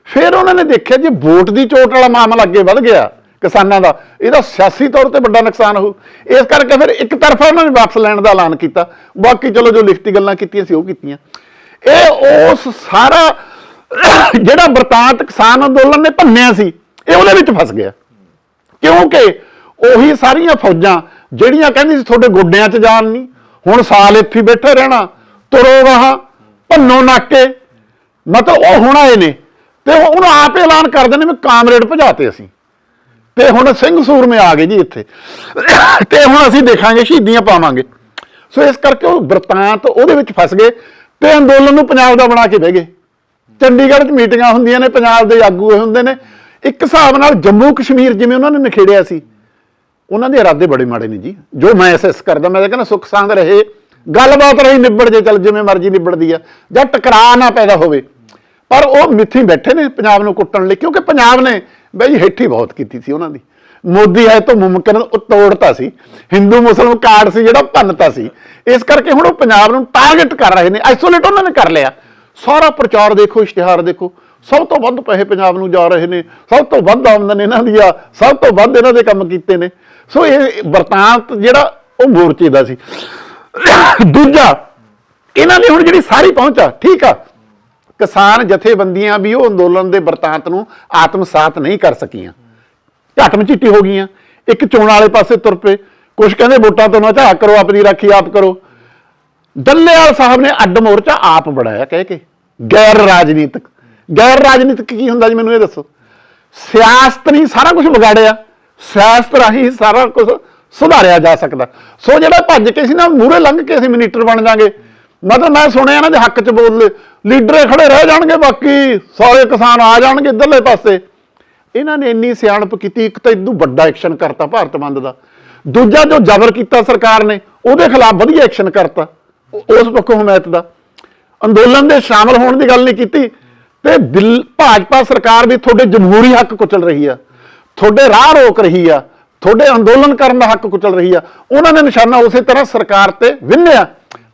ਫਿਰ ਉਹਨਾਂ ਨੇ ਦੇਖਿਆ ਜੇ ਵੋਟ ਦੀ ਚੋਟ ਵਾਲਾ ਮਾਮਲਾ ਅੱਗੇ ਵੱਧ ਗਿਆ ਕਿਸਾਨਾਂ ਦਾ। ਇਹਦਾ ਸਿਆਸੀ ਤੌਰ ਤੇ ਵੱਡਾ ਨੁਕਸਾਨ ਹੋਊ। ਇਸ ਕਰਕੇ ਫਿਰ ਇੱਕ ਤਰਫਾ ਉਹਨਾਂ ਨੇ ਵਾਪਸ ਲੈਣ ਦਾ ਐਲਾਨ ਕੀਤਾ। ਬਾਕੀ ਚਲੋ ਜੋ ਲਿਖਤੀ ਗੱਲਾਂ ਕੀਤੀਆਂ ਸੀ ਉਹ ਕੀਤੀਆਂ। ਇਹ ਉਸ ਸਾਰਾ ਜਿਹੜਾ ਬਰਤਾਂਤ ਕਿਸਾਨ ਅੰਦੋਲਨ ਨੇ ਭੰਨਿਆ ਸੀ, ਇਹ ਉਹਦੇ ਵਿੱਚ ਫਸ ਗਿਆ। ਕਿਉਂਕਿ ਉਹੀ ਸਾਰੀਆਂ ਫੌਜਾਂ ਜਿਹੜੀਆਂ ਕਹਿੰਦੀ ਸੀ ਤੁਹਾਡੇ ਗੋਡਿਆਂ 'ਚ ਜਾਨ ਨਹੀਂ ਹੁਣ ਸਾਲ ਇੱਥੇ ਬੈਠੇ ਰਹਿਣਾ, ਤੁਰੋ ਵਾਹ, ਭੰਨੋ ਨਾਕੇ। ਮਤਲਬ ਉਹ ਹੁਣ ਆਏ ਨੇ। ਤੇ ਉਹਨੂੰ ਆਪ ਹੀ ਐਲਾਨ ਕਰ ਦਿੰਦੇ ਵੀ ਕਾਮਰੇਡ ਭਜਾਤੇ ਅਸੀਂ। ਤੇ ਹੁਣ ਸਿੰਘ ਸੂਰਮੇ ਆ ਗਏ ਜੀ ਇੱਥੇ। ਤੇ ਹੁਣ ਅਸੀਂ ਦੇਖਾਂਗੇ, ਸ਼ਹੀਦੀਆਂ ਪਾਵਾਂਗੇ। ਸੋ ਇਸ ਕਰਕੇ ਉਹ ਵਰਤਾਂਤ ਉਹਦੇ ਵਿੱਚ ਫਸ ਗਏ ਤੇ ਅੰਦੋਲਨ ਨੂੰ ਪੰਜਾਬ ਦਾ ਬਣਾ ਕੇ ਬਹਿ ਗਏ। ਚੰਡੀਗੜ੍ਹ 'ਚ ਮੀਟਿੰਗਾਂ ਹੁੰਦੀਆਂ ਨੇ, ਪੰਜਾਬ ਦੇ ਆਗੂ ਹੁੰਦੇ ਨੇ। ਇੱਕ ਹਿਸਾਬ ਨਾਲ ਜੰਮੂ ਕਸ਼ਮੀਰ ਜਿਵੇਂ ਉਹਨਾਂ ਨੇ ਨਿਖੇੜਿਆ ਸੀ, ਉਹਨਾਂ ਦੇ ਇਰਾਦੇ ਬੜੇ ਮਾੜੇ ਨੇ ਜੀ। ਜੋ ਮੈਂ ਅਸੈਸ ਕਰਦਾ, ਮੈਂ ਤਾਂ ਕਹਿੰਦਾ ਸੁੱਖ ਸਾਂਦ ਰਹੇ। ਗੱਲਬਾਤ ਰਹੀ, ਨਿਬੜ ਜੇ, ਚੱਲ ਜਿਵੇਂ ਮਰਜ਼ੀ ਨਿਬੜਦੀ ਆ। ਜਾਂ ਟਕਰਾਅ ਨਾ ਪੈਦਾ ਹੋਵੇ। ਪਰ ਉਹ ਮਿੱਥੀ ਬੈਠੇ ਨੇ ਪੰਜਾਬ ਨੂੰ ਕੁੱਟਣ ਲਈ, ਕਿਉਂਕਿ ਪੰਜਾਬ ਨੇ ਬਈ ਹੇਠੀ ਬਹੁਤ ਕੀਤੀ ਸੀ ਉਹਨਾਂ ਦੀ। ਮੋਦੀ ਆਏ ਤੋਂ ਮੁਮਕਿਨ ਉਹ ਤੋੜਤਾ ਸੀ। ਹਿੰਦੂ ਮੁਸਲਮਾਨ ਕਾਰਡ ਸੀ ਜਿਹੜਾ ਭੰਨਤਾ ਸੀ। ਇਸ ਕਰਕੇ ਹੁਣ ਉਹ ਪੰਜਾਬ ਨੂੰ ਟਾਰਗੇਟ ਕਰ ਰਹੇ ਨੇ। ਆਈਸੋਲੇਟ ਉਹਨਾਂ ਨੇ ਕਰ ਲਿਆ। ਸਾਰਾ ਪ੍ਰਚਾਰ ਦੇਖੋ, ਇਸ਼ਤਿਹਾਰ ਦੇਖੋ। ਸਭ ਤੋਂ ਵੱਧ ਪੈਸੇ ਪੰਜਾਬ ਨੂੰ ਜਾ ਰਹੇ ਨੇ। ਸਭ ਤੋਂ ਵੱਧ ਆਮਦਨ ਇਹਨਾਂ ਦੀ ਆ। ਸਭ ਤੋਂ ਵੱਧ ਇਹਨਾਂ ਦੇ ਕੰਮ ਕੀਤੇ ਨੇ। ਸੋ ਇਹ ਵਰਤਾਂਤ ਜਿਹੜਾ ਉਹ ਮੋਰਚੇ ਦਾ ਸੀ। ਦੂਜਾ, ਇਹਨਾਂ ਦੀ ਹੁਣ ਜਿਹੜੀ ਸਾਰੀ ਪਹੁੰਚ ਆ ਠੀਕ ਆ। ਕਿਸਾਨ ਜਥੇਬੰਦੀਆਂ ਵੀ ਉਹ ਅੰਦੋਲਨ ਦੇ ਵਰਤਾਂਤ ਨੂੰ ਆਤਮਸਾਤ ਨਹੀਂ ਕਰ ਸਕੀਆਂ। ਝੱਟ ਮਚਿੱਟੀ ਹੋ ਗਈਆਂ। ਇੱਕ ਚੋਣ ਵਾਲੇ ਪਾਸੇ ਤੁਰ ਪਏ। ਕੁਝ ਕਹਿੰਦੇ ਵੋਟਾਂ ਤੋਂ ਨਾ ਝਾਕ ਕਰੋ, ਆਪਣੀ ਰਾਖੀ ਆਪ ਕਰੋ। ਦੱਲੇਵਾਲ ਸਾਹਿਬ ਨੇ ਅੱਡ ਮੋਰਚਾ ਆਪ ਬਣਾਇਆ ਕਹਿ ਕੇ। ਗੈਰ ਰਾਜਨੀਤਿਕ। ਗੈਰ ਰਾਜਨੀਤਿਕ ਕੀ ਹੁੰਦਾ ਜੀ ਮੈਨੂੰ ਇਹ ਦੱਸੋ। ਸਿਆਸਤ ਨਹੀਂ ਸਾਰਾ ਕੁਝ ਵਿਗਾੜਿਆ। ਸਿਆਸਤ ਰਾਹੀਂ ਸਾਰਾ ਕੁਝ ਸੁਧਾਰਿਆ ਜਾ ਸਕਦਾ। ਸੋ ਜਿਹੜਾ ਭੱਜ ਕੇ ਸੀ ਨਾ ਮੂਰੇ ਲੰਘ ਕੇ ਅਸੀਂ ਮਿਨੀਸਟਰ ਬਣ ਜਾਾਂਗੇ। ਮਤਲਬ ਮੈਂ ਸੁਣਿਆ ਇਹਨਾਂ ਦੇ ਹੱਕ 'ਚ ਬੋਲ ਲੀਡਰ ਖੜੇ ਰਹਿ ਜਾਣਗੇ, ਬਾਕੀ ਸਾਰੇ ਕਿਸਾਨ ਆ ਜਾਣਗੇ ਇੱਧਰਲੇ ਪਾਸੇ। ਇਹਨਾਂ ਨੇ ਇੰਨੀ ਸਿਆਣਪ ਕੀਤੀ, ਇੱਕ ਤਾਂ ਇਦੋਂ ਵੱਡਾ ਐਕਸ਼ਨ ਕਰਤਾ ਭਾਰਤ ਬੰਦ ਦਾ। ਦੂਜਾ ਜੋ ਜ਼ਬਰ ਕੀਤਾ ਸਰਕਾਰ ਨੇ, ਉਹਦੇ ਖਿਲਾਫ ਵਧੀਆ ਐਕਸ਼ਨ ਕਰਤਾ, ਉਸ ਪੱਖੋਂ ਹਮਾਇਤ ਦਾ। ਅੰਦੋਲਨ ਦੇ ਸ਼ਾਮਲ ਹੋਣ ਦੀ ਗੱਲ ਨਹੀਂ ਕੀਤੀ, ਤੇ ਦਿਲ, ਭਾਜਪਾ ਸਰਕਾਰ ਵੀ ਤੁਹਾਡੇ ਜਮਹੂਰੀ ਹੱਕ ਕੁਚਲ ਰਹੀ ਆ। ਤੁਹਾਡੇ ਰਾਹ ਰੋਕ ਰਹੀ ਆ। ਤੁਹਾਡੇ ਅੰਦੋਲਨ ਕਰਨ ਦਾ ਹੱਕ ਕੁਚਲ ਰਹੀ ਆ। ਉਹਨਾਂ ਨੇ ਨਿਸ਼ਾਨਾ ਉਸੇ ਤਰ੍ਹਾਂ ਸਰਕਾਰ ਤੇ ਵਿੰਨਿਆ।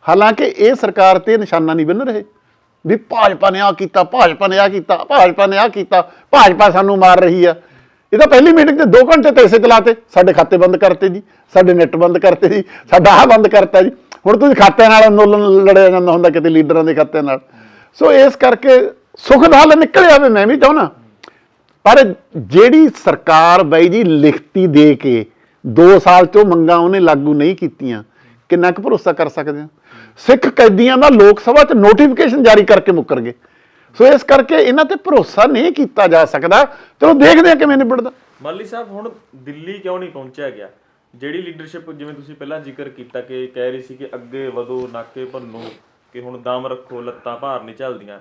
ਹਾਲਾਂਕਿ ਇਹ ਸਰਕਾਰ ਤੇ ਨਿਸ਼ਾਨਾ ਨਹੀਂ ਵਿੰਨ ਰਹੇ ਵੀ ਭਾਜਪਾ ਨੇ ਆ ਕੀਤਾ, ਭਾਜਪਾ ਨੇ ਆ ਕੀਤਾ, ਭਾਜਪਾ ਨੇ ਆ ਕੀਤਾ, ਭਾਜਪਾ ਸਾਨੂੰ ਮਾਰ ਰਹੀ ਆ। ਇਹ ਤਾਂ ਪਹਿਲੀ ਮੀਟਿੰਗ ਤੇ 2 ਘੰਟੇ ਪੈਸੇ ਚਲਾਤੇ ਸਾਡੇ ਖਾਤੇ ਬੰਦ ਕਰਤੇ ਜੀ, ਸਾਡੇ ਨੈਟ ਬੰਦ ਕਰਤੇ ਜੀ, ਸਾਡਾ ਆਹ ਬੰਦ ਕਰਤਾ ਜੀ। ਹੁਣ ਤੁਸੀਂ ਖਾਤਿਆਂ ਨਾਲ ਅੰਦੋਲਨ ਲੜਿਆ ਜਾਂਦਾ ਹੁੰਦਾ ਕਿਤੇ ਲੀਡਰਾਂ ਦੇ ਖਾਤਿਆਂ ਨਾਲ। ਸੋ ਇਸ ਕਰਕੇ ਸੁਖ ਦਾ ਹੱਲ ਨਿਕਲ ਜਾਵੇ ਮੈਂ ਵੀ ਚਾਹੁੰਦਾ। ਪਰ ਜਿਹੜੀ ਸਰਕਾਰ ਬਾਈ ਜੀ ਲਿਖਤੀ ਦੇ ਕੇ 2 ਸਾਲ ਤੋਂ ਮੰਗਾਂ ਉਹਨੇ ਲਾਗੂ ਨਹੀਂ ਕੀਤੀਆਂ, ਕਿੰਨਾ ਕੁ ਭਰੋਸਾ ਕਰ ਸਕਦੇ ਹਾਂ ਸਿੱਖ ਕੈਦੀਆਂ ਦਾ ਲੋਕ ਸਭਾ 'ਚ ਨੋਟੀਫਿਕੇਸ਼ਨ ਜਾਰੀ ਕਰਕੇ ਮੁੱਕਰ ਗਏ ਸੋ ਇਸ ਕਰਕੇ ਇਹਨਾਂ ਤੇ ਭਰੋਸਾ ਨਹੀਂ ਕੀਤਾ ਜਾ ਸਕਦਾ। ਚਲੋ ਦੇਖਦੇ ਹਾਂ ਕਿਵੇਂ ਨਿਬੜਦਾ। ਮਾਲੀ ਸਾਹਿਬ, ਹੁਣ ਦਿੱਲੀ ਕਿਉਂ ਨਹੀਂ ਪਹੁੰਚਿਆ ਗਿਆ? ਜਿਹੜੀ ਲੀਡਰਸ਼ਿਪ ਜਿਵੇਂ ਤੁਸੀਂ ਪਹਿਲਾਂ ਜ਼ਿਕਰ ਕੀਤਾ ਕਿ ਕਹਿ ਰਹੀ ਸੀ ਕਿ ਅੱਗੇ ਵਧੋ, ਨਾਕੇ ਭੰਨੋ, ਕਿ ਹੁਣ ਦਮ ਰੱਖੋ, ਲੱਤਾਂ ਭਾਰ ਨਹੀਂ ਚੱਲਦੀਆਂ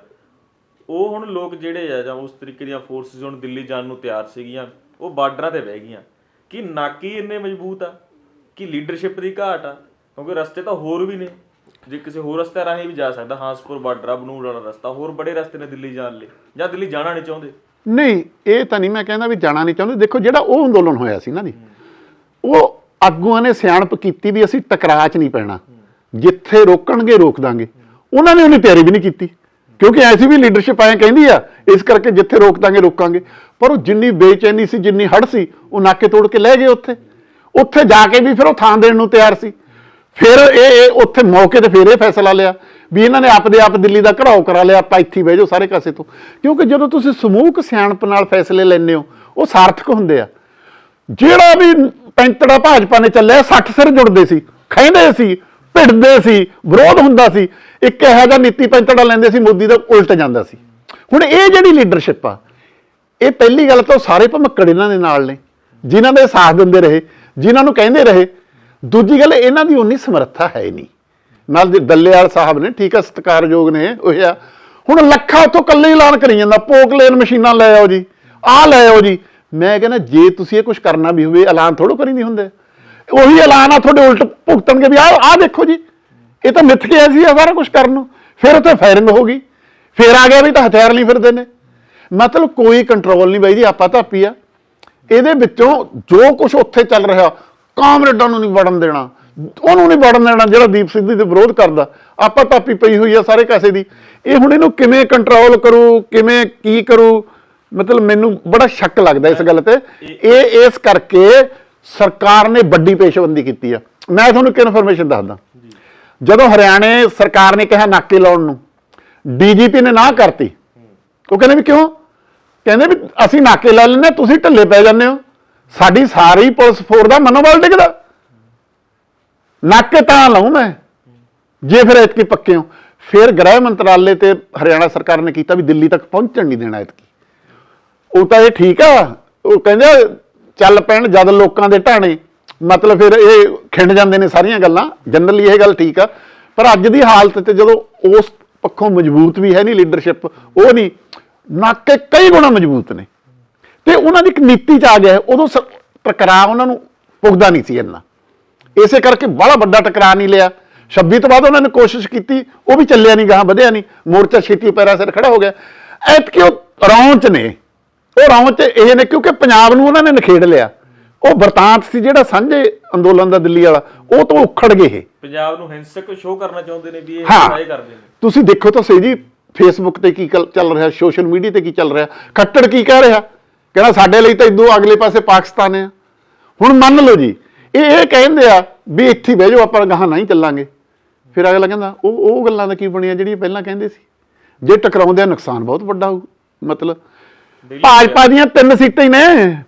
ਉਹ ਹੁਣ ਲੋਕ ਜਿਹੜੇ ਆ ਜਾਂ ਉਸ ਤਰੀਕੇ ਦੀਆਂ ਫੋਰਸਸ ਹੁਣ ਦਿੱਲੀ ਜਾਣ ਨੂੰ ਤਿਆਰ ਸੀਗੀਆਂ, ਉਹ ਬਾਰਡਰਾਂ ਤੇ ਬਹਿ ਗਈਆਂ। ਕਿ ਨਾਕੀ ਇੰਨੇ ਮਜ਼ਬੂਤ ਆ? ਕਿ ਲੀਡਰਸ਼ਿਪ ਦੀ ਘਾਟ ਆ? ਕਿਉਂਕਿ ਰਸਤੇ ਤਾਂ ਹੋਰ ਵੀ ਨੇ। ਜੇ ਕਿਸੇ ਹੋਰ ਰਸਤੇ ਰਾਹੀਂ ਵੀ ਜਾ ਸਕਦਾ ਹਾਂਸਪੁਰ ਬਾਰਡਰ ਬਨੂੜ ਵਾਲਾ ਰਸਤਾ, ਹੋਰ ਬੜੇ ਰਸਤੇ ਨੇ ਦਿੱਲੀ ਜਾਣ ਲਈ, ਜਾਂ ਦਿੱਲੀ ਜਾਣਾ ਨਹੀਂ ਚਾਹੁੰਦੇ? ਨਹੀਂ, ਇਹ ਤਾਂ ਨਹੀਂ ਮੈਂ ਕਹਿੰਦਾ ਵੀ ਜਾਣਾ ਨਹੀਂ ਚਾਹੁੰਦੇ। ਦੇਖੋ, ਜਿਹੜਾ ਉਹ ਅੰਦੋਲਨ ਹੋਇਆ ਸੀ ਨਾ ਜੀ, ਉਹ ਆਗੂਆਂ ਨੇ ਸਿਆਣਪ ਕੀਤੀ ਵੀ ਅਸੀਂ ਟਕਰਾਅ 'ਚ ਨਹੀਂ ਪੈਣਾ। ਜਿੱਥੇ ਰੋਕਣਗੇ, ਰੋਕ ਦਾਂਗੇ। ਉਹਨਾਂ ਨੇ ਉਹਨੀ ਤਿਆਰੀ ਵੀ ਨਹੀਂ ਕੀਤੀ। ਕਿਉਂਕਿ ਐਸੀ ਵੀ ਲੀਡਰਸ਼ਿਪ ਆਏ ਕਹਿੰਦੀ ਆ, ਇਸ ਕਰਕੇ ਜਿੱਥੇ ਰੋਕ ਦਾਂਗੇ, ਰੋਕਾਂਗੇ। ਪਰ ਉਹ ਜਿੰਨੀ ਬੇਚੈਨੀ ਸੀ, ਜਿੰਨੀ ਹੜ ਸੀ, ਉਹ ਨਾਕੇ ਤੋੜ ਕੇ ਲੈ ਗਏ ਉੱਥੇ। ਉੱਥੇ ਜਾ ਕੇ ਵੀ ਫਿਰ ਉਹ ਥਾਂ ਦੇਣ ਨੂੰ ਤਿਆਰ ਸੀ। ਫਿਰ ਇਹ ਇਹ ਉੱਥੇ ਮੌਕੇ ਤੇ ਫਿਰ ਇਹ ਫੈਸਲਾ ਲਿਆ ਵੀ ਇਹਨਾਂ ਨੇ ਆਪਦੇ ਆਪ ਦਿੱਲੀ ਦਾ ਘਰਾਓ ਕਰਾ ਲਿਆ, ਆਪਾਂ ਇੱਥੇ ਬਹਿ ਜਾਓ ਸਾਰੇ ਕਾਸੇ ਤੋਂ। ਕਿਉਂਕਿ ਜਦੋਂ ਤੁਸੀਂ ਸਮੂਹਕ ਸਿਆਣਪ ਨਾਲ ਫੈਸਲੇ ਲੈਂਦੇ ਹੋ, ਉਹ ਸਾਰਥਕ ਹੁੰਦੇ ਆ। ਜਿਹੜਾ ਵੀ ਪੈਂਤੜਾ ਭਾਜਪਾ ਨੇ ਚੱਲਿਆ 60 ਸਿਰ ਜੁੜਦੇ ਸੀ ਖੈਂਦੇ ਸੀ, ਭਿੜਦੇ ਸੀ, ਵਿਰੋਧ ਹੁੰਦਾ ਸੀ, ਇੱਕ ਇਹੋ ਜਿਹਾ ਨੀਤੀ ਪੈਂਤੜਾ ਲੈਂਦੇ ਸੀ, ਮੋਦੀ ਦਾ ਉਲਟ ਜਾਂਦਾ ਸੀ। ਹੁਣ ਇਹ ਜਿਹੜੀ ਲੀਡਰਸ਼ਿਪ ਆ, ਇਹ ਪਹਿਲੀ ਗੱਲ ਤਾਂ ਉਹ ਸਾਰੇ ਭਮੱਕੜ ਇਹਨਾਂ ਦੇ ਨਾਲ ਨੇ, ਜਿਨ੍ਹਾਂ ਦੇ ਸਾਥ ਦਿੰਦੇ ਰਹੇ, ਜਿਨ੍ਹਾਂ ਨੂੰ ਕਹਿੰਦੇ ਰਹੇ ਦੂਜੀ ਗੱਲ, ਇਹਨਾਂ ਦੀ ਉਨੀ ਸਮਰੱਥਾ ਹੈ ਨਹੀਂ। ਨਾਲ ਦੇ ਦੱਲੇਵਾਲ ਸਾਹਿਬ ਨੇ, ਠੀਕ ਆ, ਸਤਿਕਾਰਯੋਗ ਨੇ, ਉਹ ਆ। ਹੁਣ ਲੱਖਾਂ ਉੱਥੋਂ ਕੱਲੇ ਹੀ ਐਲਾਨ ਕਰੀ ਜਾਂਦਾ ਪੋਕਲੇਨ ਮਸ਼ੀਨਾਂ ਲੈ ਆਓ ਜੀ, ਆਹ ਲੈ ਆਓ ਜੀ। ਮੈਂ ਕਹਿੰਦਾ, ਜੇ ਤੁਸੀਂ ਇਹ ਕੁਝ ਕਰਨਾ ਵੀ ਹੋਵੇ, ਐਲਾਨ ਥੋੜੋ ਕਰੀ ਨਹੀਂ ਹੁੰਦੇ। ਉਹੀ ਐਲਾਨ ਆ, ਤੁਹਾਡੇ ਉਲਟ ਭੁਗਤਣਗੇ ਵੀ, ਆਹ ਆਹ ਦੇਖੋ ਜੀ, ਇਹ ਤਾਂ ਮਿੱਥ ਗਿਆ ਸੀ, ਇਹ ਸਾਰਾ ਕੁਝ ਕਰਨ ਨੂੰ। ਫਿਰ ਉੱਥੇ ਫਾਇਰਿੰਗ ਹੋ ਗਈ। ਫਿਰ ਆ ਗਿਆ ਵੀ ਤਾਂ ਹਥਿਆਰ ਨਹੀਂ ਫਿਰਦੇ ਨੇ। ਮਤਲਬ ਕੋਈ ਕੰਟਰੋਲ ਨਹੀਂ ਬਾਈ ਜੀ, ਆਪਾਂ ਤਾਂ ਧਾਪੀ ਆ। ਇਹਦੇ ਵਿੱਚੋਂ ਜੋ ਕੁਝ ਉੱਥੇ ਚੱਲ ਰਿਹਾ ਕਾਮਰੇਡਾਂ ਨੂੰ ਨਹੀਂ ਵੜਨ ਦੇਣਾ। ਉਹਨੂੰ ਨਹੀਂ ਵੜਨ ਦੇਣਾ ਜਿਹੜਾ ਦੀਪ ਸਿੱਧੂ ਦੇ ਵਿਰੋਧ ਕਰਦਾ। ਆਪਾਂ ਪਾਪੀ ਪਈ ਹੋਈ ਆ ਸਾਰੇ ਕਾਸੇ ਦੀ। ਇਹ ਹੁਣ ਇਹਨੂੰ ਕਿਵੇਂ ਕੰਟਰੋਲ ਕਰੂ ਕਿਵੇਂ ਕੀ ਕਰੂ? ਮਤਲਬ ਮੈਨੂੰ ਬੜਾ ਸ਼ੱਕ ਲੱਗਦਾ ਇਸ ਗੱਲ ਤੇ। ਇਹ ਇਸ ਕਰਕੇ ਸਰਕਾਰ ਨੇ ਵੱਡੀ ਪੇਸ਼ਬੰਦੀ ਕੀਤੀ ਆ। ਮੈਂ ਤੁਹਾਨੂੰ ਇੱਕ ਇਨਫੋਰਮੇਸ਼ਨ ਦੱਸਦਾ। ਜਦੋਂ ਹਰਿਆਣੇ ਸਰਕਾਰ ਨੇ ਕਿਹਾ ਨਾਕੇ ਲਾਉਣ ਨੂੰ ਡੀਜੀਪੀ ਨੇ ਨਾ ਕਰਤੀ। ਉਹ ਕਹਿੰਦੇ ਵੀ ਕਿਉਂ? ਕਹਿੰਦੇ ਵੀ ਅਸੀਂ ਨਾਕੇ ਲਾ ਲੈਂਦੇ ਹਾਂ, ਤੁਸੀਂ ਢੱਲੇ ਪੈ ਜਾਂਦੇ ਹੋ। ਸਾਡੀ ਸਾਰੀ ਪੁਲਿਸ ਫੋਰ ਦਾ ਮਨੋਬਲ ਡਿੱਗਦਾ। ਨਾਕੇ ਤਾਂ ਲਾਉਂ ਮੈਂ, ਜੇ ਫਿਰ ਇਤਕੀ ਪੱਕੇ ਹੋ ਫਿਰ ਗ੍ਰਹਿ ਮੰਤਰਾਲੇ ਤੇ ਹਰਿਆਣਾ ਸਰਕਾਰ ਨੇ ਕੀਤਾ ਵੀ ਦਿੱਲੀ ਤੱਕ ਪਹੁੰਚਣ ਨਹੀਂ ਦੇਣਾ ਇਤਕੀ ਉਹ ਤਾਂ ਇਹ ਠੀਕ ਆ, ਉਹ ਕਹਿੰਦੇ ਚੱਲ ਪੈਣ ਜਦ ਲੋਕਾਂ ਦੇ ਢਾਣੇ। ਮਤਲਬ ਫਿਰ ਇਹ ਖਿੰਡ ਜਾਂਦੇ ਨੇ ਸਾਰੀਆਂ ਗੱਲਾਂ। ਜਨਰਲੀ ਇਹ ਗੱਲ ਠੀਕ ਆ, ਪਰ ਅੱਜ ਦੀ ਹਾਲਤ ਤੇ ਜਦੋਂ ਉਸ ਪੱਖੋਂ ਮਜ਼ਬੂਤ ਵੀ ਹੈ ਨਹੀਂ ਲੀਡਰਸ਼ਿਪ, ਉਹ ਨਹੀਂ। ਨਾਕੇ ਕਈ ਗੁਣਾ ਮਜ਼ਬੂਤ ਨੇ। ਤੇ ਉਹਨਾਂ ਦੀ ਇੱਕ ਨੀਤੀ ਚ ਆ ਗਿਆ ਉਦੋਂ ਟਕਰਾਅ ਉਹਨਾਂ ਨੂੰ ਪੁੱਗਦਾ ਨਹੀਂ ਸੀ ਇੰਨਾ। ਇਸੇ ਕਰਕੇ ਬੜਾ ਵੱਡਾ ਟਕਰਾਅ ਨਹੀਂ ਲਿਆ। 26 ਤੋਂ ਬਾਅਦ ਉਹਨਾਂ ਨੇ ਕੋਸ਼ਿਸ਼ ਕੀਤੀ ਉਹ ਵੀ ਚੱਲਿਆ ਨਹੀਂ ਗਾਹਾਂ ਵਧਿਆ ਨਹੀਂ ਮੋਰਚਾ ਛੇਤੀ ਪੈਰਾਂ ਸਿਰ ਖੜਾ ਹੋ ਗਿਆ। ਐਤਕੀ ਉਹ ਰੌਂਚ ਨੇ। ਉਹ ਰੌਂਚ ਇਹ ਨੇ ਕਿਉਂਕਿ ਪੰਜਾਬ ਨੂੰ ਉਹਨਾਂ ਨੇ ਨਖੇੜ ਲਿਆ। ਉਹ ਵਰਤਾਂਤ ਸੀ ਜਿਹੜਾ ਸਾਂਝੇ ਅੰਦੋਲਨ ਦਾ ਦਿੱਲੀ ਵਾਲਾ। ਉਹ ਤੋਂ ਉਖੜ ਗਏ ਇਹ। ਪੰਜਾਬ ਨੂੰ ਹਿੰਸਕ ਸ਼ੋਅ ਕਰਨਾ ਚਾਹੁੰਦੇ ਨੇ ਵੀ ਇਹ। ਟਰਾਈ ਕਰਦੇ ਨੇ। ਤੁਸੀਂ ਦੇਖੋ ਤਾਂ ਸਹੀ ਜੀ ਫੇਸਬੁੱਕ ਤੇ ਕੀ ਚੱਲ ਰਿਹਾ ਸੋਸ਼ਲ ਮੀਡੀਆ ਤੇ ਕੀ ਚੱਲ ਰਿਹਾ ਖੱਟੜ ਕੀ ਕਹਿ ਰਿਹਾ? ਕਹਿੰਦਾ ਸਾਡੇ ਲਈ ਤਾਂ ਇਦੋਂ ਅਗਲੇ ਪਾਸੇ ਪਾਕਿਸਤਾਨ ਹੈ ਹੁਣ ਮੰਨ ਲਓ ਜੀ ਇਹ ਇਹ ਕਹਿੰਦੇ ਆ ਵੀ ਇੱਥੇ ਬਹਿ ਜਾਓ ਆਪਾਂ ਗਾਹਾਂ ਨਹੀਂ ਚੱਲਾਂਗੇ। ਫਿਰ ਅਗਲਾ ਕਹਿੰਦਾ ਉਹ ਉਹ ਗੱਲਾਂ ਦਾ ਕੀ ਬਣਿਆ ਜਿਹੜੀਆਂ ਪਹਿਲਾਂ ਕਹਿੰਦੇ ਸੀ? ਜੇ ਟਕਰਾਉਂਦੇ ਆ ਨੁਕਸਾਨ ਬਹੁਤ ਵੱਡਾ ਹੋਊ ਮਤਲਬ ਭਾਜਪਾ ਦੀਆਂ ਤਿੰਨ ਸੀਟਾਂ ਹੀ ਨੇ।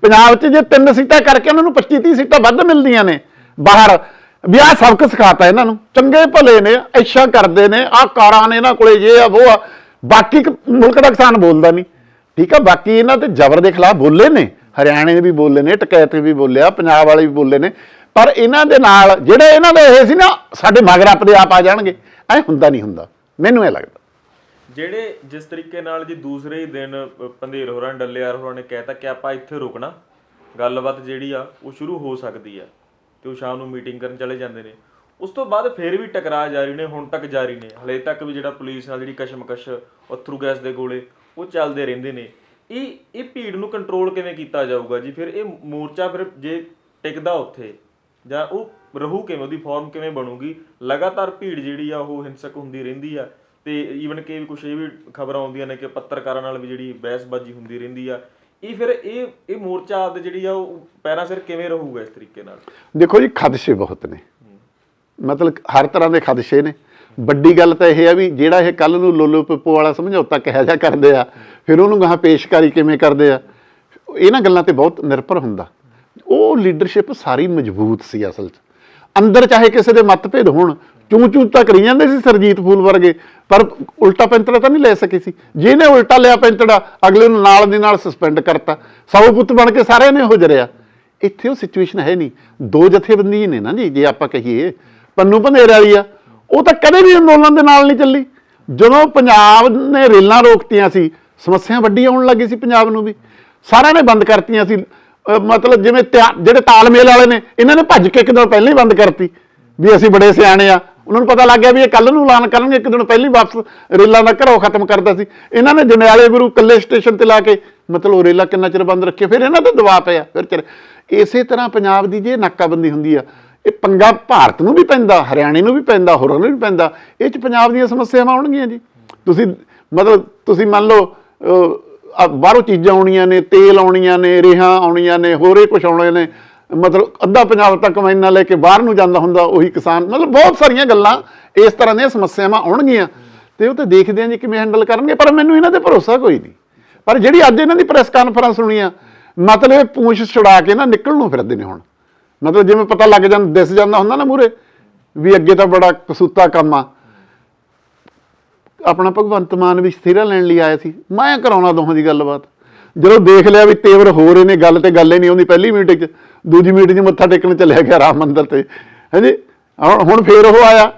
ਪੰਜਾਬ 'ਚ ਜੇ ਤਿੰਨ ਸੀਟਾਂ ਕਰਕੇ ਉਹਨਾਂ ਨੂੰ 25 30 ਸੀਟਾਂ ਵੱਧ ਮਿਲਦੀਆਂ ਨੇ ਬਾਹਰ ਵੀ ਆਹ ਸਬਕ ਸਿਖਾਤਾ ਇਹਨਾਂ ਨੂੰ। ਚੰਗੇ ਭਲੇ ਨੇ ਅੱਛਾ ਕਰਦੇ ਨੇ ਆਹ ਕਾਰਾਂ ਨੇ ਇਹਨਾਂ ਕੋਲੇ ਇਹ ਆ ਉਹ ਆ। ਬਾਕੀ ਮੁਲਕ ਦਾ ਕਿਸਾਨ ਬੋਲਦਾ ਨਹੀਂ। ਠੀਕ ਆ ਬਾਕੀ ਇਹਨਾਂ ਤੇ ਜ਼ਬਰ ਦੇ ਖਿਲਾਫ ਬੋਲੇ ਨੇ। ਹਰਿਆਣੇ ਦੇ ਵੀ ਬੋਲੇ ਨੇ ਟਕੈਤ ਵੀ ਬੋਲਿਆ ਪੰਜਾਬ ਵਾਲੇ ਵੀ ਬੋਲੇ ਨੇ। ਪਰ ਇਹਨਾਂ ਦੇ ਨਾਲ ਜਿਹੜੇ ਇਹਨਾਂ ਦੇ ਇਹ ਸੀ ਨਾ ਸਾਡੇ ਮਗਰ ਆਪਦੇ ਆਪ ਆ ਜਾਣਗੇ। ਐ ਹੁੰਦਾ ਨਹੀਂ ਹੁੰਦਾ। ਮੈਨੂੰ ਇਹ ਲੱਗਦਾ। ਜਿਹੜੇ ਜਿਸ ਤਰੀਕੇ ਨਾਲ ਜੀ ਦੂਸਰੇ ਹੀ ਦਿਨ ਅ, ਪੰਧੇਰ ਹੋਰਾਂ ਡੱਲੇਆਰ ਹੋਰਾਂ ਨੇ ਕਹਿਤਾ ਕਿ ਆਪਾਂ ਇੱਥੇ ਰੁਕਣਾ। ਗੱਲਬਾਤ ਜਿਹੜੀ ਆ ਉਹ ਸ਼ੁਰੂ ਹੋ ਸਕਦੀ ਆ ਤੇ ਉਹ ਸ਼ਾਮ ਨੂੰ ਮੀਟਿੰਗ ਕਰਨ ਚਲੇ ਜਾਂਦੇ ਨੇ। ਉਸ ਤੋਂ ਬਾਅਦ ਫਿਰ ਵੀ ਟਕਰਾਅ ਜਾਰੀ ਨੇ ਹੁਣ ਤੱਕ ਜਾਰੀ ਨੇ। ਹਲੇ ਤੱਕ ਵੀ ਜਿਹੜਾ ਪੁਲਿਸ ਨਾਲ ਜਿਹੜੀ ਕਸ਼ਮਕਸ਼ ਅਥਰੂ ਗੈਸ ਦੇ ਗੋਲੇ ਉਹ ਚੱਲਦੇ ਰਹਿੰਦੇ ਨੇ। ਇਹ ਇਹ ਭੀੜ ਨੂੰ ਕੰਟਰੋਲ ਕਿਵੇਂ ਕੀਤਾ ਜਾਊਗਾ ਜੀ? ਫਿਰ ਇਹ ਮੋਰਚਾ ਫਿਰ ਜੇ ਟਿਕਦਾ ਉੱਥੇ ਜਾਂ ਉਹ ਰਹੂ ਕਿਵੇਂ ਉਹਦੀ ਫਾਰਮ ਕਿਵੇਂ ਬਣੂਗੀ? ਲਗਾਤਾਰ ਭੀੜ ਜਿਹੜੀ ਆ ਉਹ ਹਿੰਸਕ ਹੁੰਦੀ ਰਹਿੰਦੀ ਆ। ਤੇ ਈਵਨ ਕਿ ਵੀ ਕੁਝ ਇਹ ਵੀ ਖਬਰਾਂ ਆਉਂਦੀਆਂ ਨੇ ਕਿ ਪੱਤਰਕਾਰਾਂ ਨਾਲ ਵੀ ਜਿਹੜੀ ਬਹਿਸਬਾਜ਼ੀ ਹੁੰਦੀ ਰਹਿੰਦੀ ਆ। ਇਹ ਫਿਰ ਇਹ ਇਹ ਮੋਰਚਾ ਆਪਦੇ ਜਿਹੜੀ ਆ ਉਹ ਪੈਰਾਂ ਸਿਰ ਕਿਵੇਂ ਰਹੂਗਾ ਇਸ ਤਰੀਕੇ ਨਾਲ? ਦੇਖੋ ਜੀ ਖਦਸ਼ੇ ਬਹੁਤ ਨੇ। ਮਤਲਬ ਹਰ ਤਰ੍ਹਾਂ ਦੇ ਖਦਸ਼ੇ ਨੇ। ਵੱਡੀ ਗੱਲ ਤਾਂ ਇਹ ਆ ਵੀ ਜਿਹੜਾ ਇਹ ਕੱਲ ਨੂੰ ਲੋਲੋ ਪਿੱਪੋ ਵਾਲਾ ਸਮਝੌਤਾ ਕਿਹਾ ਜਾ ਕਰਦੇ ਆ, ਫਿਰ ਉਹਨੂੰ ਗਾਹਾਂ ਪੇਸ਼ਕਾਰੀ ਕਿਵੇਂ ਕਰਦੇ ਆ? ਇਹਨਾਂ ਗੱਲਾਂ ਤੇ ਬਹੁਤ ਨਿਰਭਰ ਹੁੰਦਾ। ਉਹ ਲੀਡਰਸ਼ਿਪ ਸਾਰੀ ਮਜ਼ਬੂਤ ਸੀ ਅਸਲ 'ਚ। ਅੰਦਰ ਚਾਹੇ ਕਿਸੇ ਦੇ ਮਤਭੇਦ ਹੋਣ ਚੂੰ ਚੂ ਤਾਂ ਕਰੀ ਜਾਂਦੇ ਸੀ ਸਰਜੀਤ ਫੂਲ ਵਰਗੇ, ਪਰ ਉਲਟਾ ਪੈਂਤੜਾ ਤਾਂ ਨਹੀਂ ਲੈ ਸਕੇ ਸੀ। ਜਿਹਨੇ ਉਲਟਾ ਲਿਆ ਪੈਂਤੜਾ, ਅਗਲੇ ਨੂੰ ਨਾਲ ਦੀ ਨਾਲ ਸਸਪੈਂਡ ਕਰਤਾ। ਸੌ ਪੁੱਤ ਬਣ ਕੇ ਸਾਰਿਆਂ ਨੇ ਹੋ ਜਰਿਆ ਇੱਥੇ ਉਹ ਸਿਚੁਏਸ਼ਨ ਹੈ ਨਹੀਂ। ਦੋ ਜਥੇਬੰਦੀ ਨੇ ਨਾ ਜੀ, ਜੇ ਆਪਾਂ ਕਹੀਏ। ਪੰਨੂ ਭੰਦੇਰ ਵਾਲੀ ਆ। ਉਹ ਤਾਂ ਕਦੇ ਵੀ ਅੰਦੋਲਨ ਦੇ ਨਾਲ ਨਹੀਂ ਚੱਲੀ। ਜਦੋਂ ਪੰਜਾਬ ਨੇ ਰੇਲਾਂ ਰੋਕਤੀਆਂ ਸੀ ਸਮੱਸਿਆ ਵੱਡੀ ਆਉਣ ਲੱਗੀ ਸੀ ਪੰਜਾਬ ਨੂੰ ਵੀ। ਸਾਰਿਆਂ ਨੇ ਬੰਦ ਕਰਤੀਆਂ ਸੀ। ਮਤਲਬ ਜਿਵੇਂ ਤਿਆ- ਜਿਹੜੇ ਤਾਲਮੇਲ ਵਾਲੇ ਨੇ, ਇਹਨਾਂ ਨੇ ਭੱਜ ਕੇ ਇੱਕ ਦਿਨ ਪਹਿਲਾਂ ਹੀ ਬੰਦ ਕਰਤੀ ਵੀ ਅਸੀਂ ਬੜੇ ਸਿਆਣੇ ਆ। ਉਹਨਾਂ ਨੂੰ ਪਤਾ ਲੱਗ ਗਿਆ ਵੀ ਇਹ ਕੱਲ ਨੂੰ ਐਲਾਨ ਕਰਨਗੇ, ਇੱਕ ਦਿਨ ਪਹਿਲਾਂ ਹੀ ਵਾਪਸ ਰੇਲਾਂ ਦਾ ਘਰੋਂ ਖਤਮ ਕਰਦਾ ਸੀ। ਇਹਨਾਂ ਨੇ ਜਨਿਆਲੇ ਗੁਰੂ ਕੱਲੇ ਸਟੇਸ਼ਨ ਤੇ ਲਾ ਕੇ ਮਤਲਬ ਉਹ ਰੇਲਾਂ ਕਿੰਨਾ ਚਿਰ ਬੰਦ ਰੱਖੇ ਫਿਰ ਇਹਨਾਂ ਤੇ ਦਬਾਅ ਪਿਆ, ਫਿਰ ਚਿਰ ਇਸੇ ਤਰ੍ਹਾਂ ਪੰਜਾਬ ਦੀ ਜੇ ਨਾਕਾਬੰਦੀ ਹੁੰਦੀ ਆ ਇਹ ਪੰਗਾ ਭਾਰਤ ਨੂੰ ਵੀ ਪੈਂਦਾ, ਹਰਿਆਣੇ ਨੂੰ ਵੀ ਪੈਂਦਾ, ਹੋਰਾਂ ਨੂੰ ਵੀ ਪੈਂਦਾ। ਇਹ ਚ ਪੰਜਾਬ ਦੀਆਂ ਸਮੱਸਿਆਵਾਂ ਆਉਣਗੀਆਂ ਜੀ। ਤੁਸੀਂ ਮਤਲਬ ਤੁਸੀਂ ਮੰਨ ਲਓ ਬਾਹਰੋਂ ਚੀਜ਼ਾਂ ਆਉਣੀਆਂ ਨੇ, ਤੇਲ ਆਉਣੀਆਂ ਨੇ, ਰੇਹਾਂ ਆਉਣੀਆਂ ਨੇ, ਹੋਰੇ ਕੁਝ ਆਉਣੇ ਨੇ। ਮਤਲਬ ਅੱਧਾ ਪੰਜਾਬ ਤੱਕ ਮੈਨਾਂ ਲੈ ਕੇ ਬਾਹਰ ਨੂੰ ਜਾਂਦਾ ਹੁੰਦਾ, ਉਹੀ ਕਿਸਾਨ, ਮਤਲਬ ਬਹੁਤ ਸਾਰੀਆਂ ਗੱਲਾਂ ਇਸ ਤਰ੍ਹਾਂ ਦੀਆਂ ਸਮੱਸਿਆਵਾਂ ਆਉਣਗੀਆਂ। ਤੇ ਉਹ ਤਾਂ ਦੇਖਦੇ ਆਂ ਜੀ ਕਿਵੇਂ ਹੈਂਡਲ ਕਰਨਗੇ, ਪਰ ਮੈਨੂੰ ਇਹਨਾਂ ਤੇ ਭਰੋਸਾ ਕੋਈ ਨਹੀਂ। ਪਰ ਜਿਹੜੀ ਅੱਜ ਇਹਨਾਂ ਦੀ ਪ੍ਰੈਸ ਕਾਨਫਰੰਸ ਹੋਣੀ ਆ, ਮਤਲਬ ਇਹ ਪੂੰਛ ਛੁਡਾ ਕੇ ਨਾ ਨਿਕਲਣ ਨੂੰ ਫਿਰਦੇ ਨੇ ਹੁਣ। ਮਤਲਬ ਜਿਵੇਂ ਪਤਾ ਲੱਗ ਜਾਂਦਾ ਦਿਸ ਜਾਂਦਾ ਹੁੰਦਾ ਨਾ ਮੂਰੇ ਵੀ ਅੱਗੇ ਤਾਂ ਬੜਾ ਕਸੂਤਾ ਕੰਮ ਆ। ਆਪਣਾ ਭਗਵੰਤ ਮਾਨ ਵੀ ਸਥਿਰਾ ਲੈਣ ਲਈ ਆਇਆ ਸੀ। ਮੈਂ ਕਰਾਉਣਾ ਦੋਹਾਂ ਦੀ ਗੱਲਬਾਤ। ਜਦੋਂ ਦੇਖ ਲਿਆ ਵੀ ਤੇਵਰ ਹੋ ਰਹੇ ਨੇ ਗੱਲ ਤੇ ਗੱਲ ਹੀ ਨਹੀਂ ਆਉਂਦੀ ਪਹਿਲੀ ਮੀਟਿੰਗ 'ਚ, ਦੂਜੀ ਮੀਟਿੰਗ 'ਚ ਮੱਥਾ ਟੇਕਣ ਚੱਲਿਆ ਗਿਆ ਰਾਮ ਮੰਦਿਰ ਤੇ। ਹਾਂਜੀ, ਹੁਣ ਹੁਣ ਫੇਰ ਉਹ ਆਇਆ।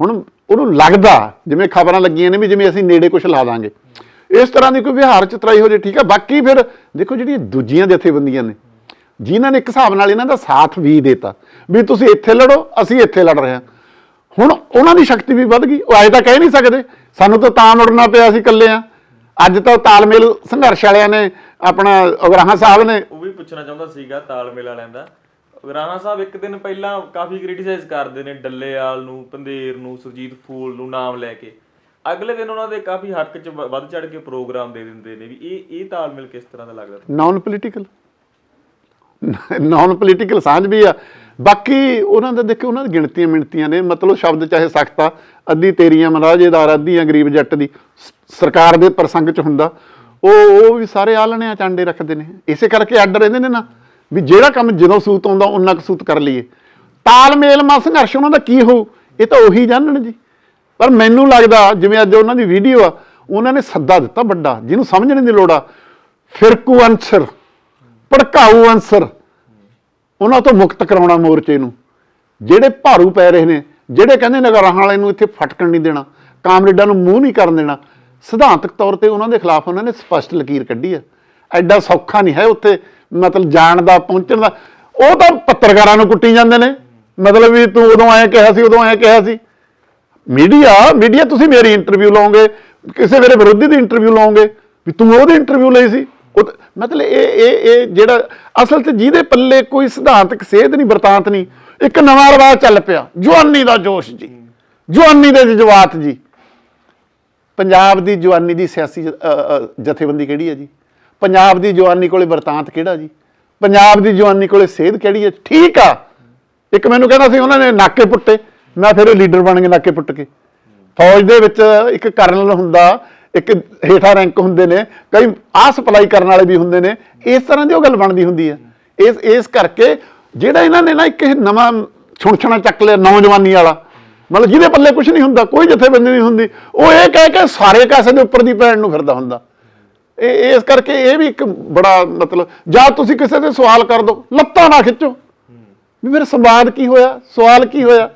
ਹੁਣ ਉਹਨੂੰ ਲੱਗਦਾ, ਜਿਵੇਂ ਖਬਰਾਂ ਲੱਗੀਆਂ ਨੇ ਵੀ ਜਿਵੇਂ ਅਸੀਂ ਨੇੜੇ ਕੁਝ ਲਾ ਦਾਂਗੇ। ਇਸ ਤਰ੍ਹਾਂ ਦੀ ਕੋਈ ਵਿਹਾਰ ਚਤਰਾਈ ਹੋ ਜੇ, ਠੀਕ ਹੈ ਬਾਕੀ ਫਿਰ ਦੇਖੋ ਜਿਹੜੀਆਂ ਦੂਜੀਆਂ ਜਥੇਬੰਦੀਆਂ ਨੇ ਜਿਨ੍ਹਾਂ ਨੇ ਇੱਕ ਹਿਸਾਬ ਨਾਲ ਇਹਨਾਂ ਦਾ ਸਾਥ ਵੀ ਦਿੱਤਾ ਵੀ ਤੁਸੀਂ ਇੱਥੇ ਲੜੋ ਅਸੀਂ ਇੱਥੇ ਲੜ ਰਹੇ ਹਾਂ। ਹੁਣ ਉਹਨਾਂ ਦੀ ਸ਼ਕਤੀ ਵੀ ਵੱਧ ਗਈ। ਉਹ ਆਏ ਤਾਂ ਕਹਿ ਨਹੀਂ ਸਕਦੇ। ਸਾਨੂੰ ਤਾਂ ਤਾਂ ਮੁੜਨਾ ਪਿਆ ਸੀ ਇਕੱਲੇ ਆ ਅੱਜ ਤਾਂ ਤਾਲਮੇਲ ਸੰਘਰਸ਼ ਵਾਲਿਆਂ ਨੇ ਆਪਣਾ ਉਗਰਾਹਾਂ ਸਾਹਿਬ ਨੇ ਉਹ ਵੀ ਪੁੱਛਣਾ ਚਾਹੁੰਦਾ ਸੀਗਾ ਤਾਲਮੇਲ ਵਾਲਿਆਂ ਦਾ। ਰਾਣਾ ਸਾਹਿਬ ਇੱਕ ਦਿਨ ਪਹਿਲਾਂ ਕਾਫੀ ਕ੍ਰਿਟਿਸਾਈਜ਼ ਕਰਦੇ ਨੇ ਡੱਲੇਵਾਲ ਨੂੰ ਪੰਧੇਰ ਨੂੰ ਸੁਰਜੀਤ ਫੂਲ ਨੂੰ ਨਾਮ ਲੈ ਕੇ। ਅਗਲੇ ਦਿਨ ਉਹਨਾਂ ਦੇ ਕਾਫੀ ਹੱਕ 'ਚ ਵੱਧ ਚੜ ਕੇ ਪ੍ਰੋਗਰਾਮ ਦੇ ਦਿੰਦੇ ਨੇ ਵੀ ਇਹ ਇਹ ਤਾਲਮੇਲ ਕਿਸ ਤਰ੍ਹਾਂ ਦਾ ਲੱਗਦਾ? ਨਾਨ ਪੋਲੀਟੀਕਲ ਨਾਨ ਪੋਲੀਟੀਕਲ ਸਾਂਝ ਵੀ ਆ। ਬਾਕੀ ਉਹਨਾਂ ਦਾ ਦੇਖੋ ਉਹਨਾਂ ਦੀ ਗਿਣਤੀਆਂ ਮਿਣਤੀਆਂ ਨੇ। ਮਤਲਬ ਸ਼ਬਦ ਚਾਹੇ ਸਖਤ ਆ, ਅੱਧੀ ਤੇਰੀਆਂ ਮਹਾਰਾਜੇਦਾਰ ਅੱਧੀਆਂ ਗਰੀਬ ਜੱਟ ਦੀ। ਸਰਕਾਰ ਦੇ ਪ੍ਰਸੰਗ ਚ ਹੁੰਦਾ। ਉਹ ਉਹ ਵੀ ਸਾਰੇ ਆਲਣਿਆਂ ਚਾਂਡੇ ਰੱਖਦੇ ਨੇ। ਇਸੇ ਕਰਕੇ ਅੱਡ ਰਹਿੰਦੇ ਨੇ ਨਾ। ਵੀ ਜਿਹੜਾ ਕੰਮ ਜਦੋਂ ਸੂਤ ਆਉਂਦਾ ਉਹਨਾਂ ਕੁ ਸੂਤ ਕਰ ਲਈਏ। ਤਾਲਮੇਲ ਮਾ ਸੰਘਰਸ਼ ਉਹਨਾਂ ਦਾ ਕੀ ਹੋਊ? ਇਹ ਤਾਂ ਉਹੀ ਜਾਣਨ ਜੀ। ਪਰ ਮੈਨੂੰ ਲੱਗਦਾ, ਜਿਵੇਂ ਅੱਜ ਉਹਨਾਂ ਦੀ ਵੀਡੀਓ ਆ, ਉਹਨਾਂ ਨੇ ਸੱਦਾ ਦਿੱਤਾ ਵੱਡਾ। ਜਿਹਨੂੰ ਸਮਝਣ ਦੀ ਲੋੜ ਆ। ਫਿਰਕੂ ਅੰਸਰ। ਭੜਕਾਊ ਅੰਸਰ ਉਹਨਾਂ ਤੋਂ ਮੁਕਤ ਕਰਾਉਣਾ ਮੋਰਚੇ ਨੂੰ। ਜਿਹੜੇ ਭਾਰੂ ਪੈ ਰਹੇ ਨੇ, ਜਿਹੜੇ ਕਹਿੰਦੇ ਨਗਰਾਂ ਵਾਲੇ ਨੂੰ ਇੱਥੇ ਫਟਕਣ ਨਹੀਂ ਦੇਣਾ, ਕਾਮਰੇਡਾਂ ਨੂੰ ਮੂੰਹ ਨਹੀਂ ਕਰਨ ਦੇਣਾ, ਸਿਧਾਂਤਕ ਤੌਰ ਤੇ ਉਹਨਾਂ ਦੇ ਖਿਲਾਫ ਉਹਨਾਂ ਨੇ ਸਪਸ਼ਟ ਲਕੀਰ ਕੱਢੀ ਹੈ। ਐਡਾ ਸੌਖਾ ਨਹੀਂ ਹੈ ਉੱਥੇ ਮਤਲਬ ਜਾਣ ਦਾ, ਪਹੁੰਚਣ ਦਾ। ਉਹ ਤਾਂ ਪੱਤਰਕਾਰਾਂ ਨੂੰ ਕੁੱਟੀ ਜਾਂਦੇ ਨੇ। ਮਤਲਬ ਵੀ ਤੂੰ ਉਦੋਂ ਐਂ ਕਿਹਾ ਸੀ, ਉਦੋਂ ਐਂ ਕਿਹਾ ਸੀ। ਮੀਡੀਆ ਮੀਡੀਆ ਤੁਸੀਂ ਮੇਰੀ ਇੰਟਰਵਿਊ ਲਓਗੇ ਕਿਸੇ ਮੇਰੇ ਵਿਰੋਧੀ ਦੀ ਇੰਟਰਵਿਊ ਲਓਗੇ ਵੀ ਤੂੰ ਉਹਦੀ ਇੰਟਰਵਿਊ ਲਈ ਸੀ। ਮਤਲਬ ਇਹ ਇਹ ਇਹ ਜਿਹੜਾ ਅਸਲ 'ਚ ਜਿਹਦੇ ਪੱਲੇ ਕੋਈ ਸਿਧਾਂਤਕ ਸੇਧ ਨਹੀਂ, ਵਰਤਾਂਤ ਨਹੀਂ, ਇੱਕ ਨਵਾਂ ਰਿਵਾਜ ਚੱਲ ਪਿਆ। ਜਵਾਨੀ ਦਾ ਜੋਸ਼ ਜੀ। ਜਵਾਨੀ ਦੇ ਜਜ਼ਬਾਤ ਜੀ। ਪੰਜਾਬ ਦੀ ਜਵਾਨੀ ਦੀ ਸਿਆਸੀ ਜਥੇਬੰਦੀ ਕਿਹੜੀ ਹੈ ਜੀ? ਪੰਜਾਬ ਦੀ ਜਵਾਨੀ ਕੋਲੇ ਵਰਤਾਂਤ ਕਿਹੜਾ ਜੀ? ਪੰਜਾਬ ਦੀ ਜਵਾਨੀ ਕੋਲੇ ਸੇਧ ਕਿਹੜੀ ਹੈ? ਠੀਕ ਆ। ਇੱਕ ਮੈਨੂੰ ਕਹਿੰਦਾ ਸੀ ਉਹਨਾਂ ਨੇ ਨਾਕੇ ਪੁੱਟੇ। ਮੈਂ ਫਿਰ ਲੀਡਰ ਬਣ ਕੇ ਨਾਕੇ ਪੁੱਟ ਕੇ। ਫੌਜ ਦੇ ਵਿੱਚ ਇੱਕ ਕਰਨਲ ਹੁੰਦਾ। ਇੱਕ ਹੇਠਾਂ ਰੈਂਕ ਹੁੰਦੇ ਨੇ, ਕਈ ਆ ਸਪਲਾਈ ਕਰਨ ਵਾਲੇ ਵੀ ਹੁੰਦੇ ਨੇ, ਇਸ ਤਰ੍ਹਾਂ ਦੀ ਉਹ ਗੱਲ ਬਣਦੀ ਹੁੰਦੀ ਹੈ। ਇਸ ਇਸ ਕਰਕੇ ਜਿਹੜਾ ਇਹਨਾਂ ਨੇ ਨਾ ਇੱਕ ਇਹ ਨਵਾਂ ਛੁਣਛਣਾ ਚੱਕ ਲਿਆ ਨੌਜਵਾਨੀ ਵਾਲਾ, ਮਤਲਬ ਜਿਹਦੇ ਪੱਲੇ ਕੁਝ ਨਹੀਂ ਹੁੰਦਾ, ਕੋਈ ਜਥੇਬੰਦੀ ਨਹੀਂ ਹੁੰਦੀ, ਉਹ ਇਹ ਕਹਿ ਕੇ ਸਾਰੇ ਕਾਸੇ ਦੇ ਉੱਪਰ ਦੀ ਪੈਣ ਨੂੰ ਫਿਰਦਾ ਹੁੰਦਾ। ਇਹ, ਇਸ ਕਰਕੇ ਇਹ ਵੀ ਇੱਕ ਬੜਾ ਮਤਲਬ, ਜਾਂ ਤੁਸੀਂ ਕਿਸੇ ਦੇ ਸਵਾਲ ਕਰ ਦੋ, ਲੱਤਾਂ ਨਾ ਖਿੱਚੋ। ਵੀ ਮੇਰੇ ਸੰਵਾਦ ਕੀ ਹੋਇਆ, ਸਵਾਲ ਕੀ ਹੋਇਆ?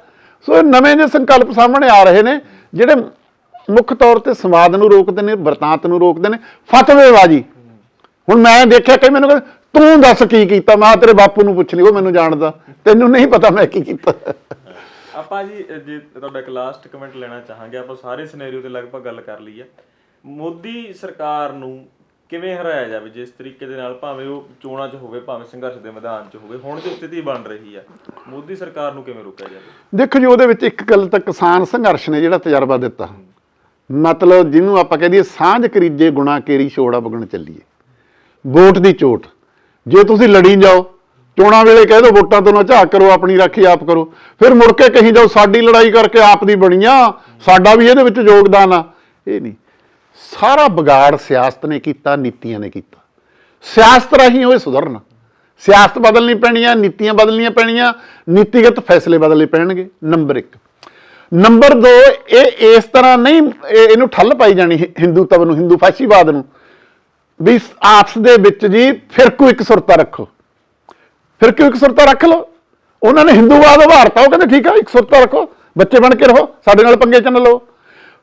ਸੋ ਇਹ ਨਵੇਂ ਜਿਹੇ ਸੰਕਲਪ ਸਾਹਮਣੇ ਆ ਰਹੇ ਨੇ, ਜਿਹੜੇ ਮੁੱਖ ਤੌਰ ਤੇ ਸੰਵਾਦ ਨੂੰ ਰੋਕਦੇ ਨੇ ਵਰਤਾਂਤ ਨੂੰ ਰੋਕਦੇ ਨੇ ਫਤਵੇਬਾਜੀ। ਹੁਣ ਮੈਂ ਦੇਖਿਆ ਕਈ ਮੈਨੂੰ ਕਹਿੰਦੇ ਤੂੰ ਦੱਸ ਕੀ ਕੀਤਾ? ਮੈਂ ਤੇਰੇ ਬਾਪੂ ਨੂੰ ਪੁੱਛ ਲਈ ਉਹ ਮੈਨੂੰ ਜਾਣਦਾ। ਤੈਨੂੰ ਨਹੀਂ ਪਤਾ ਮੈਂ ਕੀ ਕੀਤਾ। ਆਪਾਂ ਜੀ ਜੇ ਤੁਹਾਡਾ ਇੱਕ ਲਾਸਟ ਕਮੈਂਟ ਲੈਣਾ ਚਾਹਾਂਗੇ ਆਪਾਂ ਸਾਰੇ ਸਿਨੈਰੀਓ ਤੇ ਲਗਭਗ ਗੱਲ ਕਰ ਲਈ ਹੈ ਮੋਦੀ ਸਰਕਾਰ ਨੂੰ ਕਿਵੇਂ ਹਰਾਇਆ ਜਾਵੇ? ਜਿਸ ਤਰੀਕੇ ਦੇ ਨਾਲ ਭਾਵੇਂ ਉਹ ਚੋਣਾਂ 'ਚ ਹੋਵੇ ਭਾਵੇਂ ਸੰਘਰਸ਼ ਦੇ ਮੈਦਾਨ 'ਚ ਹੋਵੇ ਹੁਣ ਜੋ ਸਥਿਤੀ ਬਣ ਰਹੀ ਆ ਮੋਦੀ ਸਰਕਾਰ ਨੂੰ ਕਿਵੇਂ ਰੋਕਿਆ ਜਾਵੇ? ਦੇਖੋ ਜੀ ਉਹਦੇ ਵਿੱਚ ਇੱਕ ਗੱਲ ਤਾਂ ਕਿਸਾਨ ਸੰਘਰਸ਼ ਨੇ ਜਿਹੜਾ ਤਜਰਬਾ ਦਿੱਤਾ। ਮਤਲਬ ਜਿਹਨੂੰ ਆਪਾਂ ਕਹਦੇ ਸਾਂਝ ਕਰੀਜੇ ਗੁਣਾ ਕੇਰੀ ਛੋੜਾ ਬਗਣ ਚੱਲੀਏ। ਵੋਟ ਦੀ ਚੋਟ। ਜੇ ਤੁਸੀਂ ਲੜੀ ਜਾਓ, ਚੋਣਾਂ ਵੇਲੇ ਕਹਿ ਦੋ ਵੋਟਾਂ ਤੋਂ ਨਾ ਝਾਕ ਕਰੋ, ਆਪਣੀ ਰਾਖੀ ਆਪ ਕਰੋ। ਫਿਰ ਮੁੜ ਕੇ ਕਹੀ ਜਾਓ, ਸਾਡੀ ਲੜਾਈ ਕਰਕੇ ਆਪ ਦੀ ਬਣੀਆਂ ਸਾਡਾ ਵੀ ਇਹਦੇ ਵਿੱਚ ਯੋਗਦਾਨ ਆ। ਇਹ ਨਹੀਂ। ਸਾਰਾ ਵਿਗਾੜ ਸਿਆਸਤ ਨੇ ਕੀਤਾ, ਨੀਤੀਆਂ ਨੇ ਕੀਤਾ। ਸਿਆਸਤ ਰਾਹੀਂ ਹੋਏ ਸੁਧਰਨ। ਸਿਆਸਤ ਬਦਲਣੀ ਪੈਣੀ ਆ, ਨੀਤੀਆਂ ਬਦਲਣੀਆਂ ਪੈਣੀਆਂ, ਨੀਤੀਗਤ ਫੈਸਲੇ ਬਦਲਣੇ ਪੈਣਗੇ, ਨੰਬਰ 1 ਨੰਬਰ 2 ਇਹ ਇਸ ਤਰ੍ਹਾਂ ਨਹੀਂ ਇਹਨੂੰ ਠੱਲ ਪਾਈ ਜਾਣੀ ਹਿੰਦੂਤਵ ਨੂੰ, ਹਿੰਦੂ ਫਾਸ਼ੀਵਾਦ ਨੂੰ। ਵੀ ਆਪਸ ਦੇ ਵਿੱਚ ਜੀ ਫਿਰਕੂ ਇੱਕ ਸੁਰਤਾ ਰੱਖੋ। ਫਿਰਕੂ ਇੱਕ ਸੁਰਤਾ ਰੱਖ ਲਓ? ਉਹਨਾਂ ਨੇ ਹਿੰਦੂਵਾਦ ਉਭਾਰਤਾ ਉਹ ਕਹਿੰਦੇ ਠੀਕ ਆ, ਇੱਕ ਸੁਰਤਾ ਰੱਖੋ, ਬੱਚੇ ਬਣ ਕੇ ਰਹੋ, ਸਾਡੇ ਨਾਲ ਪੰਗੇ ਚੰਨ ਲਓ।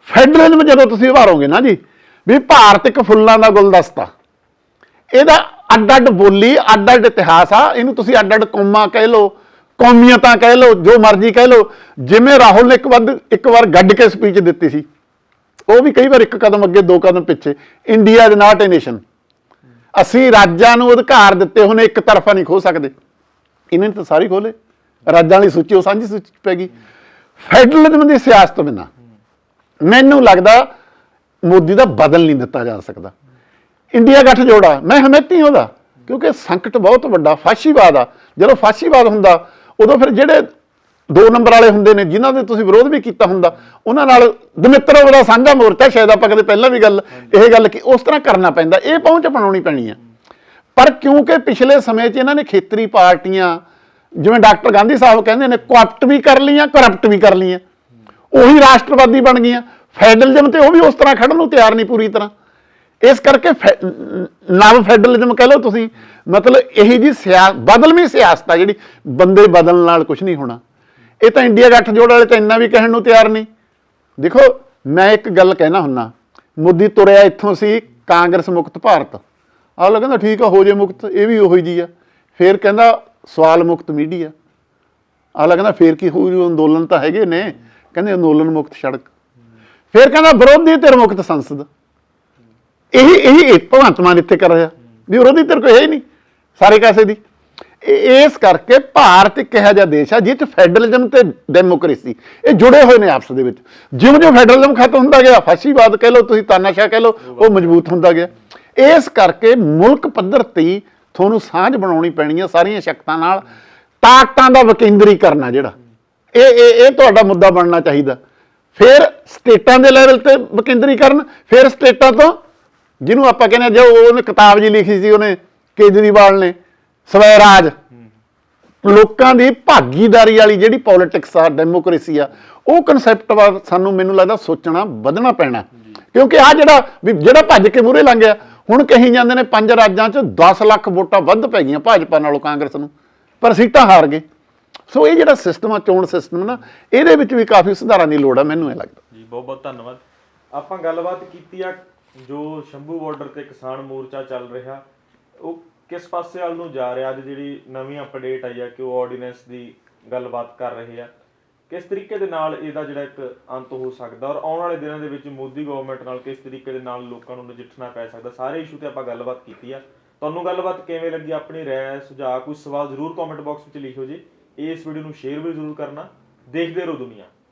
ਫੈਡਰਲਿਜ਼ਮ ਜਦੋਂ ਤੁਸੀਂ ਉਭਾਰੋਗੇ ਨਾ ਜੀ, ਵੀ ਭਾਰਤ ਇੱਕ ਫੁੱਲਾਂ ਦਾ ਗੁਲਦਸਤਾ। ਇਹਦਾ ਅੱਡ ਅੱਡ ਬੋਲੀ ਅੱਡ ਅੱਡ ਇਤਿਹਾਸ ਆ, ਇਹਨੂੰ ਤੁਸੀਂ ਅੱਡ ਅੱਡ ਕੌਮਾਂ ਕਹਿ ਲਓ ਕੌਮੀਅਤਾਂ ਕਹਿ ਲਓ, ਜੋ ਮਰਜ਼ੀ ਕਹਿ ਲਓ, ਜਿਵੇਂ ਰਾਹੁਲ ਨੇ ਇੱਕ ਵਾਰ ਇੱਕ ਵਾਰ ਗੱਡ ਕੇ ਸਪੀਚ ਦਿੱਤੀ ਸੀ। ਉਹ ਵੀ ਕਈ ਵਾਰ ਇੱਕ ਕਦਮ ਅੱਗੇ, ਦੋ ਕਦਮ ਪਿੱਛੇ। India is not a nation ਅਸੀਂ ਰਾਜਾਂ ਨੂੰ ਅਧਿਕਾਰ ਦਿੱਤੇ ਹੋਣੇ, ਇੱਕ ਤਰਫਾ ਨਹੀਂ ਖੋ ਸਕਦੇ। ਇਹਨਾਂ ਨੇ ਤਾਂ ਸਾਰੀ ਖੋਲੇ ਰਾਜਾਂ ਵਾਲੀ ਸੂਚੀ, ਉਹ ਸਾਂਝੀ ਸੂਚੀ ਪੈ ਗਈ। ਫੈਡਰਲਿਜ਼ਮ ਦੀ ਸਿਆਸਤ ਤੋਂ ਬਿਨਾਂ ਮੈਨੂੰ ਲੱਗਦਾ ਮੋਦੀ ਦਾ ਬਦਲ ਨਹੀਂ ਦਿੱਤਾ ਜਾ ਸਕਦਾ। ਇੰਡੀਆ ਗੱਠ ਜੋੜਾ ਮੈਂ ਹਮੇਤੀ ਉਹਦਾ, ਕਿਉਂਕਿ ਸੰਕਟ ਬਹੁਤ ਵੱਡਾ, ਫਾਸ਼ੀਵਾਦ ਆ। ਜਦੋਂ ਫਾਸ਼ੀਵਾਦ ਹੁੰਦਾ ਉਦੋਂ ਫਿਰ ਜਿਹੜੇ ਦੋ ਨੰਬਰ ਵਾਲੇ ਹੁੰਦੇ ਨੇ ਜਿਨ੍ਹਾਂ ਦੇ ਤੁਸੀਂ ਵਿਰੋਧ ਵੀ ਕੀਤਾ ਹੁੰਦਾ ਉਹਨਾਂ ਨਾਲ ਦਮਿੱਤਰੋ ਦਾ ਸਾਂਝਾ ਮੋਰਚਾ ਸ਼ਾਇਦ ਆਪਾਂ ਕਦੇ ਪਹਿਲਾਂ ਵੀ ਗੱਲ ਇਹ ਗੱਲ ਕਿ ਉਸ ਤਰ੍ਹਾਂ ਕਰਨਾ ਪੈਂਦਾ ਇਹ ਪਹੁੰਚ ਬਣਾਉਣੀ ਪੈਣੀ ਆ। ਪਰ ਕਿਉਂਕਿ ਪਿਛਲੇ ਸਮੇਂ 'ਚ ਇਹਨਾਂ ਨੇ ਖੇਤਰੀ ਪਾਰਟੀਆਂ ਜਿਵੇਂ ਡਾਕਟਰ ਗਾਂਧੀ ਸਾਹਿਬ ਕਹਿੰਦੇ ਨੇ ਕੁਆਪਟ ਵੀ ਕਰ ਲਈਆਂ ਕਰਪਟ ਵੀ ਕਰ ਲਈਆਂ। ਉਹੀ ਰਾਸ਼ਟਰਵਾਦੀ ਬਣ ਗਈਆਂ। ਫੈਡਰਲਿਜ਼ਮ ਤੇ ਉਹ ਵੀ ਉਸ ਤਰ੍ਹਾਂ ਖੜਨ ਨੂੰ ਤਿਆਰ ਨਹੀਂ ਪੂਰੀ ਤਰ੍ਹਾਂ। ਇਸ ਕਰਕੇ ਫੈ- ਨਵ ਫੈਡਰਲਿਜ਼ਮ ਕਹਿ ਲਓ ਤੁਸੀਂ। ਮਤਲਬ ਇਹੀ ਜੀ ਸਿਆ ਬਦਲਵੀਂ ਸਿਆਸਤ ਆ ਜਿਹੜੀ। ਬੰਦੇ ਬਦਲਣ ਨਾਲ ਕੁਝ ਨਹੀਂ ਹੋਣਾ। ਇਹ ਤਾਂ ਇੰਡੀਆ ਗੱਠ ਜੋੜ ਵਾਲੇ ਤਾਂ ਇੰਨਾ ਵੀ ਕਹਿਣ ਨੂੰ ਤਿਆਰ ਨਹੀਂ। ਦੇਖੋ, ਮੈਂ ਇੱਕ ਗੱਲ ਕਹਿਣਾ ਹੁੰਨਾ। ਮੋਦੀ ਤੁਰਿਆ ਇੱਥੋਂ ਸੀ ਕਾਂਗਰਸ ਮੁਕਤ ਭਾਰਤ। ਆਹ ਕਹਿੰਦਾ ਠੀਕ ਆ, ਹੋ ਜੇ ਮੁਕਤ, ਇਹ ਵੀ ਉਹੀ ਜੀ ਆ। ਫਿਰ ਕਹਿੰਦਾ ਸਵਾਲ ਮੁਕਤ ਮੀਡੀਆ। ਆਹ ਕਹਿੰਦਾ ਫੇਰ ਕੀ ਹੋਊ, ਅੰਦੋਲਨ ਤਾਂ ਹੈਗੇ ਨੇ। ਕਹਿੰਦੇ ਅੰਦੋਲਨ ਮੁਕਤ ਸੜਕ। ਫਿਰ ਕਹਿੰਦਾ ਵਿਰੋਧੀ ਧਿਰ ਮੁਕਤ ਸੰਸਦ। ਇਹੀ ਇਹੀ ਇਹ ਭਗਵੰਤ ਮਾਨ ਇੱਥੇ ਕਰ ਰਿਹਾ। ਵੀ ਵਿਰੋਧੀ ਧਿਰ ਕੋਈ ਹੈ ਹੀ ਨਹੀਂ, ਸਾਰੇ ਕਾਸੇ ਦੀ। ਇਹ- ਇਸ ਕਰਕੇ ਭਾਰਤ ਇੱਕ ਇਹੋ ਜਿਹਾ ਦੇਸ਼ ਆ ਜਿਹ 'ਚ ਫੈਡਰਲਿਜ਼ਮ ਤੇ ਡੈਮੋਕ੍ਰੇਸੀ ਇਹ ਜੁੜੇ ਹੋਏ ਨੇ ਆਪਸ ਦੇ ਵਿੱਚ। ਜਿਉਂ ਜਿਉਂ ਫੈਡਰਲਿਜ਼ਮ ਖਤਮ ਹੁੰਦਾ ਗਿਆ, ਫਾਸ਼ੀਵਾਦ ਕਹਿ ਲਓ, ਤੁਸੀਂ ਤਾਨਾਸ਼ਾਹ ਕਹਿ ਲਓ, ਉਹ ਮਜ਼ਬੂਤ ਹੁੰਦਾ ਗਿਆ। ਇਸ ਕਰਕੇ ਮੁਲਕ ਪੱਧਰ ਤੇ ਤੁਹਾਨੂੰ ਸਾਂਝ ਬਣਾਉਣੀ ਪੈਣੀ ਆ ਸਾਰੀਆਂ ਸ਼ਕਤਾਂ ਨਾਲ, ਤਾਕਤਾਂ ਦਾ ਵਿਕੇਂਦਰੀਕਰਨ ਆ ਜਿਹੜਾ। ਇਹ ਇਹ ਇਹ ਤੁਹਾਡਾ ਮੁੱਦਾ ਬਣਨਾ ਚਾਹੀਦਾ। ਫਿਰ ਸਟੇਟਾਂ ਦੇ ਲੈਵਲ ਤੇ ਵਿਕੇਂਦਰੀਕਰਨ, ਫਿਰ ਸਟੇਟਾਂ ਤੋਂ ਜਿਹਨੂੰ ਆਪਾਂ ਕਹਿੰਦੇ ਆ, ਜੋ ਉਹਨੇ ਕਿਤਾਬ ਜੀ ਲਿਖੀ ਸੀ ਉਹਨੇ ਕੇਜਰੀਵਾਲ ਨੇ ਸਵੈ ਰਾਜ ਲੋਕਾਂ ਦੀ ਭਾਗੀਦਾਰੀ ਵਾਲੀ ਜਿਹੜੀ ਪੋਲਿਟਿਕਸ ਆ ਡੈਮੋਕ੍ਰੇਸੀ ਆ ਉਹ ਕਨਸੈਪਟ ਵਾ ਸਾਨੂੰ ਮੈਨੂੰ ਲੱਗਦਾ ਸੋਚਣਾ ਵਧਣਾ ਪੈਣਾ। ਕਿਉਂਕਿ ਆ ਜਿਹੜਾ ਵੀ ਜਿਹੜਾ ਭੱਜ ਕੇ ਮੂਰੇ ਲੰਘ ਗਿਆ ਹੁਣ ਕਹੀ ਜਾਂਦੇ ਨੇ ਪੰਜ ਰਾਜਾਂ 'ਚ 10 ਲੱਖ ਵੋਟਾਂ ਵੱਧ ਪੈ ਗਈਆਂ ਭਾਜਪਾ ਨਾਲੋਂ ਕਾਂਗਰਸ ਨੂੰ ਪਰ ਸੀਟਾਂ ਹਾਰ ਗਏ। ਸੋ ਇਹ ਜਿਹੜਾ ਸਿਸਟਮ ਆ ਚੋਣ ਸਿਸਟਮ ਨਾ ਇਹਦੇ ਵਿੱਚ ਵੀ ਕਾਫੀ ਸੁਧਾਰਾਂ ਦੀ ਲੋੜ ਆ ਮੈਨੂੰ ਇਹ ਲੱਗਦਾ। ਜੀ ਬਹੁਤ ਬਹੁਤ ਧੰਨਵਾਦ। ਆਪਾਂ ਗੱਲਬਾਤ ਕੀਤੀ ਆ ਜੋ ਸ਼ੰਭੂ ਬਾਰਡਰ ਤੇ ਕਿਸਾਨ ਮੋਰਚਾ ਚੱਲ ਰਿਹਾ, ਉਹ ਕਿਸ ਪਾਸੇ ਵੱਲ ਨੂੰ ਜਾ ਰਿਹਾ? ਅੱਜ ਜਿਹੜੀ ਨਵੀਂ ਅਪਡੇਟ ਆਈ ਆ ਕਿ ਉਹ ਆਰਡੀਨੈਂਸ ਦੀ ਗੱਲਬਾਤ ਕਰ ਰਹੇ ਆ। ਕਿਸ ਤਰੀਕੇ ਦੇ ਨਾਲ ਇਹਦਾ ਜਿਹੜਾ ਇੱਕ ਅੰਤ ਹੋ ਸਕਦਾ ਔਰ ਆਉਣ ਵਾਲੇ ਦਿਨਾਂ ਦੇ ਵਿੱਚ ਮੋਦੀ ਗਵਰਨਮੈਂਟ ਨਾਲ ਕਿਸ ਤਰੀਕੇ ਦੇ ਨਾਲ ਲੋਕਾਂ ਨੂੰ ਨਜਿੱਠਣਾ ਪੈ ਸਕਦਾ? ਸਾਰੇ ਇਸ਼ੂ ਤੇ ਆਪਾਂ ਗੱਲਬਾਤ ਕੀਤੀ ਆ। ਤੁਹਾਨੂੰ ਗੱਲਬਾਤ ਕਿਵੇਂ ਲੱਗੀ? ਆਪਣੀ ਰਾਏ, ਸੁਝਾਅ, ਕੋਈ ਸਵਾਲ ਜ਼ਰੂਰ ਕਮੈਂਟ ਬਾਕਸ ਵਿੱਚ ਲਿਖਿਓ ਜੀ। ਇਸ ਵੀਡੀਓ ਨੂੰ ਸ਼ੇਅਰ ਵੀ ਜ਼ਰੂਰ ਕਰਨਾ। ਦੇਖਦੇ ਰਹੋ ਦੁਨੀਆ।